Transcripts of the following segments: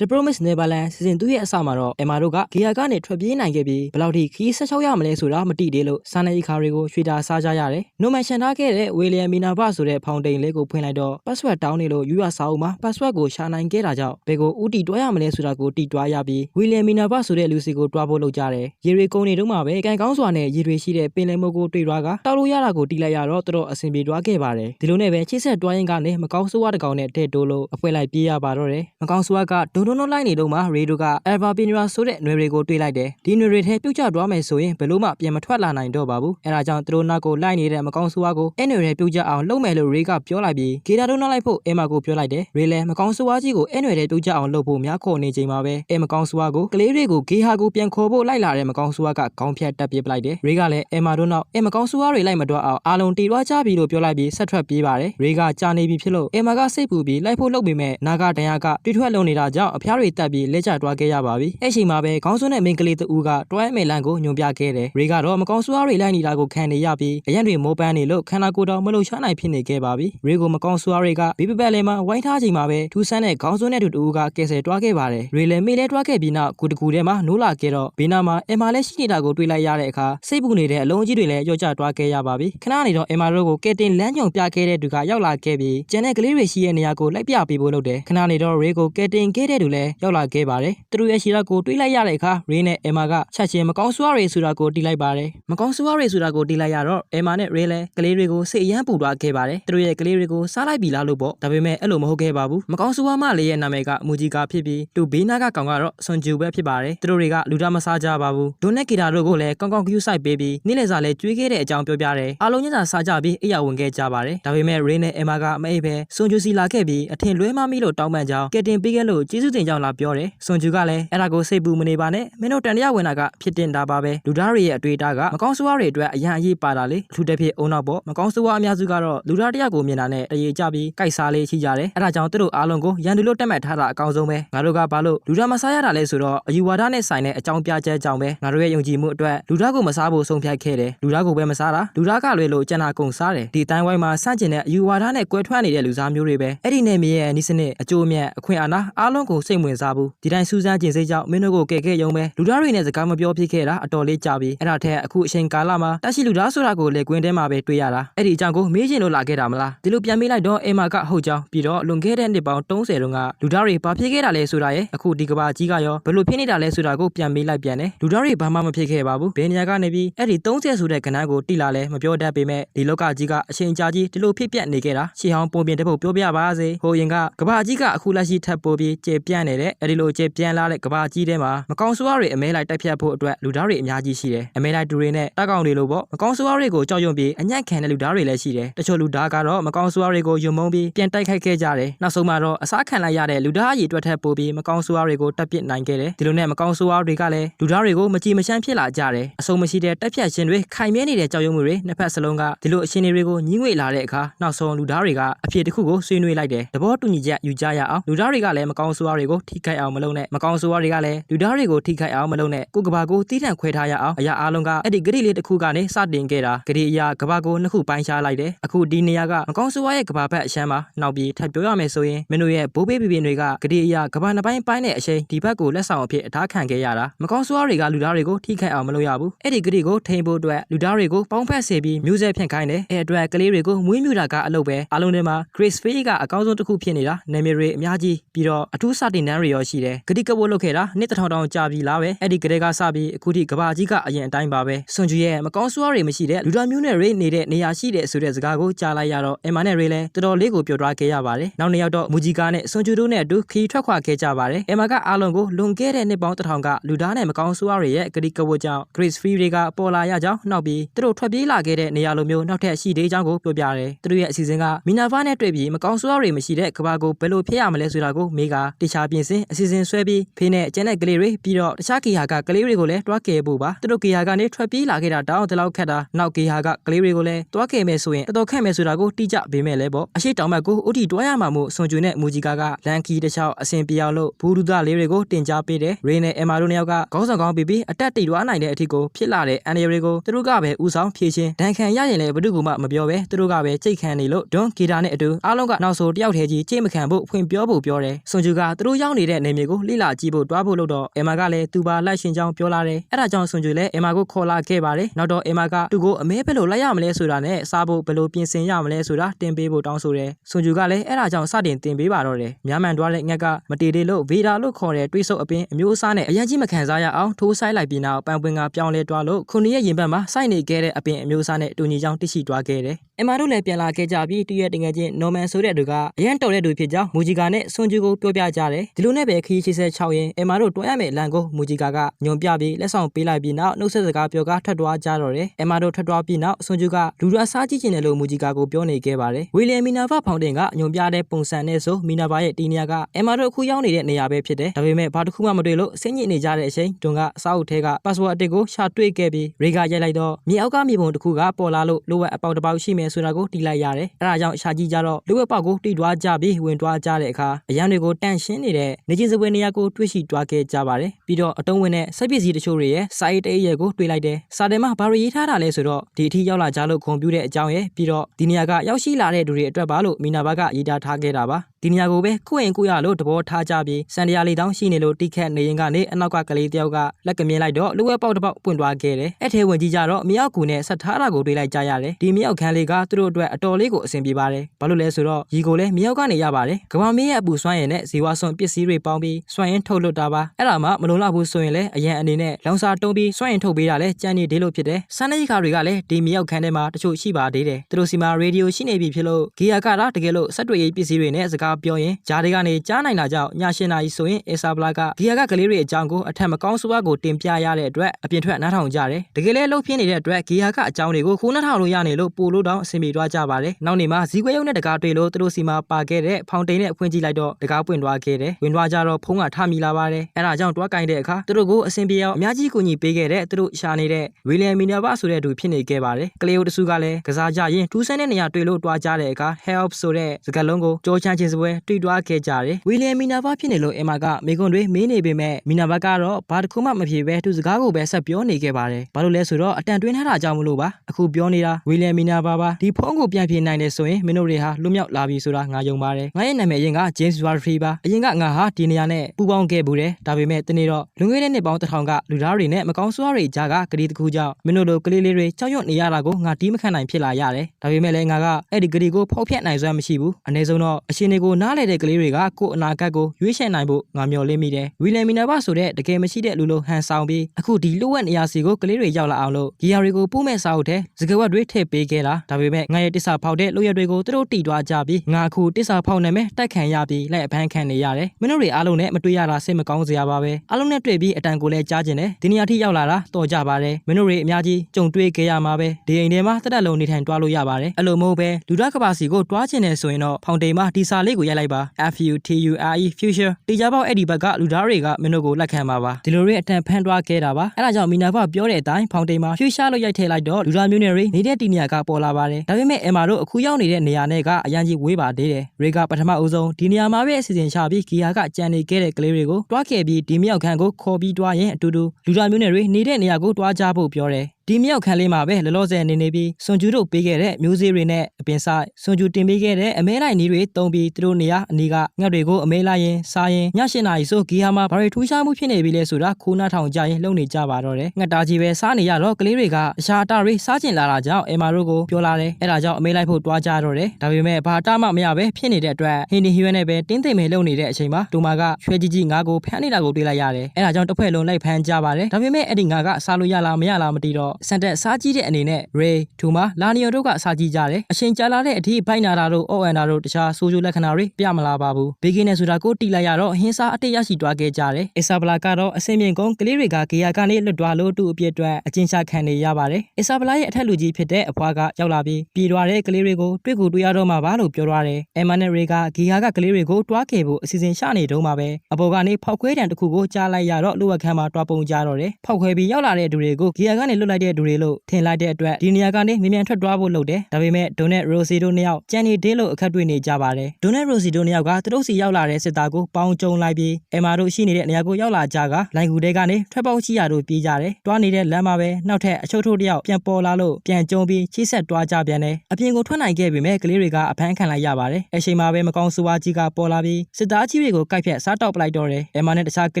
The Promise Neverland စီစဉ်2ရဲ့အစမှာတော့အမ်မာတို့ကဂီယာကနေထွက်ပြေးနိုင်ခဲ့ပြီးဘယ်လောက်ထိခီး16ရမလဲဆိုတာမသိသေးလို့စာနယ်အခါတွေကိုရွှေတာစားကြရတယ်။နိုမန်ရှန်ထားခဲ့တဲ့ဝီလီယံမီနာဘဆိုတဲ့ဖောင်တိန်လေးကိုဖွင့်လိုက်တော့ password တောင်းနေလို့ယူရစာအုပ်မှာ password ကိုရှာနိုင်ခဲ့တာကြောင့်ဘယ်ကိုဥတီတွားရမလဲဆိုတာကိုတီတွားရပြီးဝီလီယံမီနာဘဆိုတဲ့လူစီကိုတွားဖို့လုပ်ကြတယ်။ရေရီကုန်းနေတော့မှပဲကန်ကောင်းစွာနဲ့ရေတွေရှိတဲ့ပင်လယ်မုတ်ကိုတွေ့တွားကတောက်လို့ရတာကိုတီးလိုက်ရတော့တော်တော်အဆင်ပြေတွားခဲ့ပါတယ်။ဒီလိုနဲ့ပဲချိတ်ဆက်တွားရင်ကနေမကောင်းဆိုးဝါတစ်ကောင်နဲ့တဲ့တိုးလို့အဖွဲလိုက်ပြေးရပါတော့တယ်။မကောင်းဆိုးဝါကဒုံထုံးလုံးလိုက်နေတော့မှရေဒိုက Alpha Pinera ဆိုတဲ့နွေတွေကိုတွေ့လိုက်တယ်။ဒီနွေတွေထဲပြုတ်ကျသွားမယ်ဆိုရင်ဘယ်လို့မှပြန်မထွက်လာနိုင်တော့ပါဘူး။အဲဒါကြောင့်သူတို့နောက်ကိုလိုက်နေတဲ့မကောင်းဆိုးဝါးကိုအဲ့နွေတွေပြုတ်ကျအောင်လုပ်မယ်လို့ရေကပြောလိုက်ပြီးဂေတာတို့နောက်လိုက်ဖို့အမ်မာကိုပြောလိုက်တယ်။ရေလည်းမကောင်းဆိုးဝါးကြီးကိုအဲ့နွေတွေပြုတ်ကျအောင်လုပ်ဖို့များခေါ်နေချိန်မှာပဲအဲ့မကောင်းဆိုးဝါးကိုကလေးတွေကိုဂေဟာကိုပြန်ခေါ်ဖို့လိုက်လာတဲ့မကောင်းဆိုးဝါးကခေါင်းဖြတ်တက်ပစ်ပလိုက်တယ်။ရေကလည်းအမ်မာတို့နောက်အဲ့မကောင်းဆိုးဝါးတွေလိုက်မတော့အောင်အာလုံးတီရွာကြပြီလို့ပြောလိုက်ပြီးဆက်ထွက်ပြေးပါတယ်။ရေကကြာနေပြီဖြစ်လို့အမ်မာကစိတ်ပူပြီးလိုက်ဖို့လုပ်ပေမဲ့နာဂဒဏ်ရာကတိထွက်လုံနေတာကြောင့်အဖျားတွေတက်ပြီးလက်ကျတွားခဲ့ရပါပြီ။အဲ့ချိန်မှာပဲခေါင်းစွန်းတဲ့မိန်းကလေးတဦးကတွဲမယ်လန်ကိုညွန်ပြခဲ့တယ်။ရေကတော့မကောင်းစွားတွေလိုက်နေတာကိုခံနေရပြီးအရန်တွေမိုးပန်းနေလို့ခန္ဓာကိုယ်တော်မလုံရှားနိုင်ဖြစ်နေခဲ့ပါပြီ။ရေကိုမကောင်းစွားတွေကဘီပပတ်လေးမှာဝိုင်းထားချိန်မှာပဲထူးဆန်းတဲ့ခေါင်းစွန်းတဲ့သူတဦးကကဲဆယ်တွားခဲ့ပါတယ်။ရေလည်းမေးလဲတွားခဲ့ပြီးနောက်ကိုတကူထဲမှာနိုးလာခဲ့တော့ဘေးနားမှာအင်မာလည်းရှိနေတာကိုတွေ့လိုက်ရတဲ့အခါစိတ်ပူနေတဲ့အလုံးကြီးတွေလည်းကြော့ကျတွားခဲ့ရပါပြီ။ခဏနေတော့အင်မာတို့ကိုကဲတင်လမ်းညွန်ပြခဲ့တဲ့သူကရောက်လာခဲ့ပြီးကျန်တဲ့ကလေးတွေရှိတဲ့နေရာကိုလိုက်ပြပေးဖို့လုပ်တယ်။ခဏနေတော့ရေကိုကဲတင်ခဲ့တဲ့သူလည်းရောက်လာခဲ့ပါတယ်။သူတို့ရဲ့ရှိတော့ကိုတွေးလိုက်ရတဲ့အခါရေနဲ့အင်မာကချက်ချင်းမကောင်းစွားတွေဆိုတာကိုတီးလိုက်ပါတယ်။မကောင်းစွားတွေဆိုတာကိုတီးလိုက်ရတော့အင်မာနဲ့ရေလည်းကလေးတွေကိုစိတ်အယမ်းပူသွားခဲ့ပါတယ်။သူတို့ရဲ့ကလေးတွေကိုစားလိုက်ပြီလားလို့ပေါ့။ဒါပေမဲ့အဲ့လိုမဟုတ်ခဲ့ပါဘူး။မကောင်းစွားမလေးရဲ့နာမည်ကမူဂျီကာဖြစ်ပြီးသူဘေးနားကကောင်ကတော့ဆွန်ဂျူပဲဖြစ်ပါတယ်။သူတို့တွေကလူသားမစားကြပါဘူး။ဒွန်နဲ့ကီတာတို့ကိုလည်းကောင်းကောင်းဂယူဆိုင်ပေးပြီးနေ့လည်စာလည်းကျွေးခဲ့တဲ့အကြောင်းပြောပြတယ်။အားလုံးညစာစားကြပြီးအိယာဝင်ခဲ့ကြပါတယ်။ဒါပေမဲ့ရေနဲ့အင်မာကမအိပ်ပဲဆွန်ဂျူစီလာခဲ့ပြီးအထင်လွဲမမိလို့တောင်းပန်ကြောင်းကက်တင်ပေးခဲ့လို့ကျေးဇူးတင်ကြောင်းလာပြောတယ်။ဆွန်ဂျူကလည်းအဲ့ဒါကိုစိတ်ပူမနေပါနဲ့မင်းတို့တန်တရားဝင်တာကဖြစ်တင်တာပါပဲလူသားတွေရဲ့အတွေ့အတာကမကောင်းဆိုးဝါးတွေအတွက်အရန်အရေးပါတာလေအထူးတစ်ဖြစ်အုံနောက်ပေါ့မကောင်းဆိုးဝါးအများစုကတော့လူသားတယောက်ကိုမြင်တာနဲ့တရေကြပြီးကြိုက်စားလေးရှိကြတယ်အဲ့ဒါကြောင့်သူတို့အားလုံးကိုရန်သူလို့တက်မှတ်ထားတာအကောင်းဆုံးပဲငါတို့ကဘာလို့လူသားမစားရတာလဲဆိုတော့အယူဝါဒနဲ့ဆိုင်တဲ့အကြောင်းပြချက်ကြောင့်ပဲငါတို့ရဲ့ယုံကြည်မှုအတွက်လူသားကိုမစားဖို့ဆုံးဖြတ်ခဲ့တယ်လူသားကိုပဲမစားတာလူသားကလွဲလို့ကျန်တာကုန်စားတယ်ဒီတိုင်းဝိုင်းမှာစန့်ကျင်တဲ့အယူဝါဒနဲ့ကွဲထွက်နေတဲ့လူစားမျိုးတွေပဲအဲ့ဒီနယ်မြေရဲ့အနည်းစနစ်အကျိုးအမြတ်အခွင့်အာဏာအားလုံးကိုစိတ်ဝင်စားဘူးဒီတိုင်းစူးစမ်းကျင်စိတ်ကြောင့်မင်းတို့ကိုကဲခဲ့ရုံပဲလူသားတွေနဲ့စကားမပြောဖြစ်ခဲ့တာအတော်လေးကြာပြီအဲ့ဒါထက်အခုအချိန်ကာလမှာတက်ရှိလူသားဆိုတာကိုလေကွင်းထဲမှာပဲတွေ့ရတာအဲ့ဒီအကြောင်းကိုမေးချင်လို့လာခဲ့တာမလားဒီလိုပြန်မေးလိုက်တော့အမကဟုတ်ကြောင်းပြီးတော့လွန်ခဲ့တဲ့နှစ်ပေါင်း30တုန်းကလူသားတွေဘာဖြစ်ခဲ့တာလဲဆိုတာရဲ့အခုဒီကဘာကြီးကရောဘယ်လိုဖြစ်နေတာလဲဆိုတာကိုပြန်မေးလိုက်ပြန်တယ်လူသားတွေဘာမှမဖြစ်ခဲ့ပါဘူးဘယ်နေရာကနေပြီးအဲ့ဒီ30ဆိုတဲ့ကဏ္ဍကိုတိလာလဲမပြောတတ်ပေမဲ့ဒီလောကကြီးကအချိန်ကြာကြီးဒီလိုဖြစ်ပြက်နေခဲ့တာရှေးဟောင်းပုံပြင်တစ်ပုတ်ပြောပြပါစေဟိုရင်ကကဘာကြီးကအခုလက်ရှိထပ်ပိုးပြီးကျေပြန့်နေတဲ့အဲ့ဒီလိုကျေပြန့်လာတဲ့ကဘာကြီးထဲမှာမကောင်းဆိုးရတွေအမဲလိုက်တိုက်ဖြတ်ဖို့အတွက်လူသားတွေအများကြီးရှိတယ်အမဲလိုက်တူတွေနဲ့တက်ကောင်တွေလို့ပေါ့မကောင်းဆိုးရတွေကိုကြောက်ရွံ့ပြီးအညံ့ခံတဲ့လူသားတွေလည်းရှိတယ်တချို့လူသားကတော့မကောင်းဆိုးရတွေကိုယုံမုန်းပြီးပြန်တိုက်ခိုက်ခဲ့ကြတယ်နောက်ဆုံးမှာတော့အစားခံလိုက်ရတဲ့လူသားအရေးအတွက်ထပ်ပိုးပြီးမကောင်းဆိုးရတွေကိုတက်ပစ်နိုင်ခဲ့တယ်ဒီလိုနဲ့မကောင်းဆိုးရတွေကလည်းလူသားတွေကိုမကြည်မရှမ်းဖြစ်လာကြတယ်အဆုံးမရှိတဲ့တက်ဖြတ်ခြင်းတွေခိုင်မြဲနေတဲ့ကြောက်ရွံ့မှုတွေနှစ်ဖက်စလုံးကဒီလိုအခြေအနေတွေကိုညှိငွေလာတဲ့အခါနောက်ဆုံးလူသားတွေကအဖြစ်တစ်ခုကိုဆွေးနွေးလိုက်တယ်သဘောတူညီချက်ယူကြရအောင်လူသားတွေကလည်းမကောင်းဆိုးရတွေကိုထိခိုက်အောင်မလုပ်နဲ့မကောင်းဆိုးရတွေကလည်းလူသားတွေကိုထိခိုက်အောင်မလုပ်နဲ့ကိုကဘာကိုတီးထန်ခွဲထားရအောင်အရာအားလုံးကအဲ့ဒီဂရိလေးတစ်ခုကနေစတင်ခဲ့တာဂရိအရာကဘာကိုနှစ်ခုပိုင်းခြားလိုက်တယ်အခုဒီနေရာကမကောင်းဆိုးရရဲ့ကဘာဘက်အရှမ်းမှာနောက်ပြီးထပ်ပြောရမယ်ဆိုရင်မင်းတို့ရဲ့ဘိုးဘေးဘီဘင်တွေကဂရိအရာကဘာနှစ်ပိုင်းပိုင်းတဲ့အချိန်ဒီဘက်ကိုလက်ဆောင်အဖြစ်အထားခံခဲ့ရတာမကောင်းဆိုးရတွေကလူသားတွေကိုထိခိုက်အောင်မလုပ်ရဘူးအဲ့ဒီဂရိကိုထိန်ဖို့အတွက်လူသားတွေကိုပေါင်းဖက်စေပြီးမျိုးဆက်ဖြန့်ခိုင်းတယ်အဲ့အတွက်ကလေးတွေကိုမွေးမြူတာကအလုပ်ပဲအားလုံးထဲမှာ Grace Faye ကအကောင်းဆုံးတစ်ခုဖြစ်နေတာနာမည်တွေအများကြီးပြီးတော့အထူးစတင်တန်းတွေရောရှိတယ်ဂတိကဝတ်လုပ်ခဲ့တာနှစ်တစ်ထောင်တောင်ကြာပြီလားပဲအဲ့ဒီကလေးကစပြီးအခုထိကဘာကြီးကအရင်အတိုင်းပါပဲစွန်ဂျူရဲ့မကောင်းဆိုးရတွေမရှိတဲ့လူတော်မျိုးနဲ့ရေးနေတဲ့နေရာရှိတဲ့ဆိုတဲ့စကားကိုကြားလိုက်ရတော့အင်မာနဲ့ရေးလဲတော်တော်လေးကိုပြောသွားခဲ့ရပါတယ်နောက်နှစ်ယောက်တော့မူဂျီကာနဲ့စွန်ဂျူတို့နဲ့အတူခီးထွက်ခွာခဲ့ကြပါတယ်အင်မာကအားလုံးကိုလွန်ခဲ့တဲ့နှစ်ပေါင်းတစ်ထောင်ကလူသားနဲ့မကောင်းဆိုးရတွေရဲ့ဂတိကဝတ်ကြောင့် Grace Free တွေကပေါ်လာရကြောင်းနောက်ပြီးသူတို့ထွက်ပြေးလာခဲ့တဲ့နေရာလိုမျိုးနောက်ထပ်ရှိသေးကြောင်းကိုပြောပြတယ်သူတို့ရဲ့အစီအစဉ်ကမီနာဗာနဲ့တွေ့ပြီးမကောင်းဆိုးရတွေမရှိတဲ့ကဘာကိုဘယ်လိုဖြစ်ရမလဲဆိုတာကိုမေးကတခြားပြင်ဆင်အစီအစဉ်ဆွဲပြီးဖေးနဲ့ကျန်တဲ့ကလေးတွေပြီးတော့တခြားကီဟာကကလေးတွေကိုလည်းတွားကယ်ဖို့ပါသူတို့ကီဟာကနေထွက်ပြေးလာခဲ့တာတောင်းတလောက်ခက်တာနောက်ကီဟာကကလေးတွေကိုလည်းတွားကယ်မယ်ဆိုရင်တော်တော်ခက်မယ်ဆိုတာကိုတိကျပေးမယ်လဲပေါ့အရှိတောင်ဘက်ကိုဥတီတွားရမှာမို့ဆွန်ဂျူနဲ့မူဂျီကာကလန်ကီတစ်ချောင်းအဆင်ပြေအောင်လို့ဘူဒူဒလေးတွေကိုတင် जा ပေးတယ်ရေနဲ့အမ်မာတို့နှစ်ယောက်ကခေါင်းဆောင်ကောင်းပြီးပြီးအတက်တိတွားနိုင်တဲ့အထီကိုဖြစ်လာတဲ့အန်ဒီရီကိုသူတို့ကပဲဥဆောင်ဖြည့်ချင်းဒန်ခံရရင်လည်းဘယ်သူကမှမပြောပဲသူတို့ကပဲကြိတ်ခံနေလို့ဒွန်ဂီတာနဲ့အတူအားလုံးကနောက်ဆိုတယောက်တည်းကြီးကြိတ်မခံဖို့ဖွင့်ပြောဖို့ပြောတယ်ဆွန်ဂျူကသူတို့ရောက်နေတဲ့နေမြေကိုလိလာကြည့်ဖို့တွားဖို့လို့တော့အမ်မာကလည်းသူပါလိုက်ရှင်ကြောင်းပြောလာတယ်အဲ့ဒါကြောင့်ဆွန်ဂျူလည်းအမ်မာကိုခေါ်လာခဲ့ပါတယ်နောက်တော့အမ်မာကသူ့ကိုအမဲဘယ်လိုလိုက်ရမလဲဆိုတာနဲ့စားဖို့ဘယ်လိုပြင်ဆင်ရမလဲဆိုတာတင်ပေးဖို့တောင်းဆိုတယ်ဆွန်ဂျူကလည်းအဲ့ဒါကြောင့်စတင်တင်ပေးပါတော့တယ်များမှန်တွားတဲ့ငှက်ကမတေတေလို့ဗေဒါလို့ခေါ်တဲ့တွေးဆုပ်အပင်အမျိုးအစားနဲ့အရင်ကြီးမခံစားရအောင်ထိုးဆိုင်လိုက်ပြီးနောက်ပန်ပွင့်ကပြောင်းလဲတွားလို့ခုနှစ်ရဲ့ရင်ဘတ်မှာစိုက်နေခဲ့တဲ့အပင်အမျိုးအစားနဲ့တူညီကြောင်းသိရှိတွားခဲ့တယ် အမ်မာတို့လည်းပြန်လာခဲ့ကြပြီးတည့်ရဲ့တငယ်ချင်းနော်မန်ဆိုတဲ့သူကအရန်တော်တဲ့သူဖြစ်ကြောင်းမူဂျီကာနဲ့ဆွန်ဂျူကိုပြောပြကြတယ်ဒီလိုနဲ့ပဲခီး86ရင်အမ်မာတို့တွားရမယ့်လမ်းကိုမူဂျီကာကညွန်ပြပြီးလက်ဆောင်ပေးလိုက်ပြီးနောက်နှုတ်ဆက်စကားပြောကထွက်သွားကြတော့တယ်အမ်မာတို့ထွက်သွားပြီးနောက်ဆွန်ဂျူကလူရစားကြည့်ကျင်တယ်လို့မူဂျီကာကိုပြောနေခဲ့ပါတယ်ဝီလီယံမီနာဗာဖောင်တင်ကညွန်ပြတဲ့ပုံစံနဲ့ဆိုမီနာဗာရဲ့တီနီယာကအမ်မာတို့အခုရောက်နေတဲ့နေရာပဲဖြစ်တယ်ဒါပေမဲ့ဘာတစ်ခုမှမတွေ့လို့စိတ်ညစ်နေကြတဲ့အချိန်တွန်ကအစာအုပ်ထဲက password အတစ်ကိုရှာတွေ့ခဲ့ပြီးရေကရိုက်လိုက်တော့မြေအောက်ကမြေပုံတစ်ခုကပေါ်လာလို့လိုဝက်အပေါက်တစ်ပေါက်ရှိမယ်ဆိုတာကိုတီးလိုက်ရတယ်အဲဒါကြောင့်ရှာကြည့်ကြတော့လိုဝက်ပေါက်ကိုတီးတွားကြပြီးဝင်တွားကြတဲ့အခါအရန်တွေကိုတန့်ရှင်းနေတဲ့နေချင်းစပွဲနေရာကိုတွေ့ရှိတွားခဲ့ကြပါတယ်ပြီးတော့အတုံးဝင်တဲ့စိတ်ပစ္စည်းတချို့တွေရဲ့စာရေးတအရဲ့ကိုတွေ့လိုက်တယ်စာတယ်မှာဘာတွေရေးထားတာလဲဆိုတော့ဒီအထိရောက်လာကြလို့ဂုဏ်ပြုတဲ့အကြောင်းရဲ့ပြီးတော့ဒီနေရာကရောက်ရှိလာတဲ့သူတွေအတွက်ပါလို့မီနာဘကရေးထားထားခဲ့တာပါဒီနေရာကိုပဲကိုယ့်ရင်ကိုရလို့တဘောထားကြပြီးစန်တရာလေးတောင်းရှိနေလို့တိခတ်နေရင်ကနေအနောက်ကကလေးတယောက်ကလက်ကမြင်လိုက်တော့လူဝဲပေါက်တစ်ပေါက်ပွင့်သွားခဲ့တယ်။အဲ့ထဲဝင်ကြည့်ကြတော့မြောက်ကူနဲ့ဆက်ထားတာကိုတွေ့လိုက်ကြရတယ်။ဒီမြောက်ခန်းလေးကသူတို့အတွက်အတော်လေးကိုအဆင်ပြေပါတယ်။ဘာလို့လဲဆိုတော့ရီကိုလည်းမြောက်ကနေရပါတယ်။ကဘာမင်းရဲ့အပူစွမ်းရည်နဲ့ဇီဝဆွန်ပစ္စည်းတွေပေါင်းပြီးစွမ်းရင်ထုတ်လွတ်တာပါ။အဲ့ဒါမှမလုံလောက်ဘူးဆိုရင်လည်းအရန်အနေနဲ့လောင်စာတုံးပြီးစွမ်းရင်ထုတ်ပေးတာလည်းကြံ့နေသေးလို့ဖြစ်တယ်။စမ်းနေခါတွေကလည်းဒီမြောက်ခန်းထဲမှာတချို့ရှိပါသေးတယ်။သူတို့စီမှာရေဒီယိုရှိနေပြီဖြစ်လို့ဂီယာကတာတကယ်လို့စက်တွေရေးပစ္စည်းတွေနဲ့စကားပြောရင်ဂျာတွေကနေကြားနိုင်တာကြောင့်ညရှင်နာကြီးဆိုရင်အဆာဘလာကဂီယာကကလေးတွေအကြောင်းကိုအထက်မကောင်းစွာကိုတင်ပြရတဲ့အတွက်အပြင်ထွက်နားထောင်ကြတယ်တကယ်လဲလှုပ်ပြင်းနေတဲ့အတွက်ဂီယာကအကြောင်းတွေကိုခိုးနှထောင်လို့ရနေလို့ပို့လို့တောင်းအဆင်ပြေသွားကြပါတယ်နောက်နေမှာဇီခွဲရုံနဲ့တကားတွေ့လို့သူတို့စီမှာပါခဲ့တဲ့ဖောင်တိန်နဲ့အဖွင့်ကြည့်လိုက်တော့တကားပွင့်သွားခဲ့တယ်ဝင်သွားကြတော့ဖုံးကထမိလာပါတယ်အဲဒါကြောင့်တွားကင်တဲ့အခါသူတို့ကိုအဆင်ပြေအောင်အများကြီးကူညီပေးခဲ့တဲ့သူတို့ရှာနေတဲ့ဝီလီယံမီနာဘဆိုတဲ့သူဖြစ်နေခဲ့ပါတယ်ကလေးတို့တစုကလည်းကစားကြရင်ထူးဆန်းတဲ့နေရာတွေ့လို့တွားကြတဲ့အခါ help ဆိုတဲ့စကားလုံးကိုကြောချမ်းချင်းစပွဲတွေ့တွားခဲ့ကြတယ်ဝီလီယံမီနာဘဖြစ်နေလို့အမကမိကွန်းတွေမေးနေပေမဲ့မီနာဘကတော့ဘာတစ်ခုမှမဖြေပဲသူစကားကိုပဲဆက်ပြောနေခဲ့ပါတယ်ဘာလို့လဲဆိုတော့အတန်တွင်းထားတာကြောင့်မလို့ပါအခုပြောနေတာဝီလီယံမီနာဘပါဒီဖုန်းကိုပြန်ဖြေနိုင်တယ်ဆိုရင်မင်းတို့တွေဟာလွတ်မြောက်လာပြီဆိုတာငါယုံပါတယ်ငါရဲ့နာမည်အရင်က James Warfree ပါအရင်ကငါဟာဒီနေရာနဲ့ပူပေါင်းခဲ့ဘူးတယ်ဒါပေမဲ့တနေ့တော့လွန်ခဲ့တဲ့နှစ်ပေါင်းတစ်ထောင်ကလူသားတွေနဲ့မကောင်းစွာတွေကြားကကလေးတစ်ခုကြောင့်မင်းတို့လိုကလေးလေးတွေကြောက်ရွံ့နေရတာကိုငါတီးမခံနိုင်ဖြစ်လာရတယ်ဒါပေမဲ့လည်းငါကအဲ့ဒီကလေးကိုဖောက်ဖျက်နိုင်စွမ်းမရှိဘူးအနည်းဆုံးတော့အရှင်တွေကိုနားလေတဲ့ကလေးတွေကကို့အနာဂတ်ကိုရွေးချယ်နိုင်ဖို့ငါမျှော်လင့်မိတယ်ဝီလီယံမီနာဘဆိုတဲ့တကယ်မရှိတဲ့လူလိုဟန်ဆောင်ပြီးအခုဒီလိုဝက်နေရာစီကိုကလေးတွေရောက်လာအောင်လို့ဂီယာတွေကိုပို့မဲ့စာအုပ်ထဲစကဝတ်တွေထည့်ပေးခဲ့တာဒါပေမဲ့ငါရဲ့တစ္ဆာဖောက်တဲ့လုပ်ရက်တွေကိုသူတို့တီတွားကြပြီးငါအခုတစ္ဆာဖောက်နေမဲ့တိုက်ခံရပြီးလက်အဖမ်းခံနေရတယ်မင်းတို့တွေအားလုံးနဲ့မတွေ့ရတာစိတ်မကောင်းစရာပါပဲအားလုံးနဲ့တွေ့ပြီးအတန်ကိုလည်းကြားကျင်တယ်ဒီနေရာထိရောက်လာတာတော်ကြပါတယ်မင်းတို့တွေအများကြီးကြုံတွေ့ခဲ့ရမှာပဲဒီအိမ်ထဲမှာတက်တက်လုံးနေထိုင်တွားလို့ရပါတယ်အဲ့လိုမဟုတ်ပဲလူသားကဘာစီကိုတွားကျင်နေဆိုရင်တော့ဖောင်တိန်မှာဒီစာလေးကိုရိုက်လိုက်ပါ F U T U R E future တေချာပေါက်အဲ့ဒီဘက်ကလူသားတွေကမင်းတို့ကိုလက်ခံပါပါဒီလိုတွေအတန်ဖန်တွားခဲ့တာပါအဲ့ဒါကြောင့်မီနာဘပြောတဲ့အတိုင်းဖောင်တိန်မှာ future လို့ရိုက်ထည့်လိုက်တော့လူသားမျိုးနွယ်တွေနေတဲ့တီနီယာကပေါ်လာပါတယ်ဒါပေမဲ့အမ်မာတို့အခုရောက်နေတဲ့နေရာနဲ့ကအရန်ကြီးဝေးပါသေးတယ်ရေကပထမအဦးဆုံးဒီနေရာမှာပဲအစီအစဉ်ချပြီးဂီယာကကြံနေခဲ့တဲ့ကလေးတွေကိုတွားခဲ့ပြီးဒီမြောက်ခန်းကိုခေါ်ပြီးတွားရင်အတူတူလူသားမျိုးနွယ်တွေနေတဲ့နေရာကိုတွားကြဖို့ပြောတယ် ဒီမြောက်ခန်းလေးမှာပဲလောလောဆယ်နေနေပြီးစွန်ဂျူတို့ပေးခဲ့တဲ့မျိုးစေ့တွေနဲ့အပင်ဆိုင်စွန်ဂျူတင်ပေးခဲ့တဲ့အမဲလိုက်နီးတွေတုံးပြီးသူတို့နေရာအနီးကငှက်တွေကိုအမဲလိုက်ရင်စားရင်ည၈နာရီဆိုဂီယာမှာဘာတွေထူးခြားမှုဖြစ်နေပြီလဲဆိုတာခိုးနှထောင်ကြရင်လုံနေကြပါတော့တယ်ငှက်တာကြီးပဲစားနေရတော့ကလေးတွေကတခြားအတာတွေစားကျင်လာတာကြောင့်အမ်မာတို့ကိုပြောလာတယ်အဲ့ဒါကြောင့်အမဲလိုက်ဖို့တွားကြတော့တယ်ဒါပေမဲ့ဘာအတားမှမရပဲဖြစ်နေတဲ့အတွက်ဟင်းဒီဟီရွဲနဲ့ပဲတင်းသိမ့်မယ်လုံနေတဲ့အချိန်မှာတူမာကရွှဲကြီးကြီးငါးကိုဖမ်းနေတာကိုတွေ့လိုက်ရတယ်အဲ့ဒါကြောင့်တစ်ဖွဲ့လုံးလိုက်ဖမ်းကြပါတယ်ဒါပေမဲ့အဲ့ဒီငါကစားလို့ရလားမရလားမသိတော့စန်တက်စားကြည့်တဲ့အနေနဲ့ Ray ထူမာလာနီယိုတို့ကစားကြည့်ကြတယ်အချိန်ကြာလာတဲ့အထိဘိုက်နာတာတို့အော်အန်နာတို့တခြားဆိုးကျိုးလက္ခဏာတွေပြမလာပါဘူးဘေကင်းနဲ့ဆိုတာကိုတီလိုက်ရတော့ဟင်းစားအတိတ်ရရှိသွားခဲ့ကြတယ်အစ်ဆာဘလာကတော့အစင်မြင့်ကုန်းကလေးတွေကဂီယာကနေလွတ်သွားလို့သူ့အပြစ်အတွက်အကျဉ်းချခံနေရပါတယ်အစ်ဆာဘလာရဲ့အထက်လူကြီးဖြစ်တဲ့အဖွားကရောက်လာပြီးပြေးသွားတဲ့ကလေးတွေကိုတွေ့ကိုတွေ့ရတော့မှာပါလို့ပြောသွားတယ်အမ်မန်နဲ့ရေကဂီယာကကလေးတွေကိုတွားခဲ့ဖို့အစီအစဉ်ရှနေတုန်းမှာပဲအပေါ်ကနေဖောက်ခွဲတံတစ်ခုကိုကြားလိုက်ရတော့လူဝက်ခန်းမှာတွားပုံကြတော့တယ်ဖောက်ခွဲပြီးရောက်လာတဲ့သူတွေကိုဂီယာကနေလွတ်လိုက်တတဲ့သူတွေလို့ထင်လိုက်တဲ့အတွက်ဒီနေရာကနေမြ мян ထွက်သွားဖို့လုပ်တယ်ဒါပေမဲ့ဒွန်နဲ့ရိုစီတို့နှစ်ယောက်ကြံနေဒေးလို့အခက်တွေ့နေကြပါတယ်ဒွန်နဲ့ရိုစီတို့နှစ်ယောက်ကသူတို့စီရောက်လာတဲ့စစ်သားကိုပေါင်းကြုံလိုက်ပြီးအမ်မာတို့ရှိနေတဲ့နေရာကိုရောက်လာကြကလိုင်ကူတဲကနေထွက်ပေါက်ချီရတို့ပြေးကြတယ်တွားနေတဲ့လမ်းမှာပဲနောက်ထပ်အချို့ထို့တယောက်ပြန်ပေါ်လာလို့ပြန်ကြုံပြီးချိဆက်တွားကြပြန်တယ်အပြင်ကိုထွက်နိုင်ခဲ့ပေမဲ့ကလေးတွေကအဖမ်းခံလိုက်ရပါတယ်အချိန်မှာပဲမကောင်းဆိုးဝါးကြီးကပေါ်လာပြီးစစ်သားကြီးတွေကိုကိုက်ဖြတ်စားတောက်ပလိုက်တော့တယ်အမ်မာနဲ့တခြားက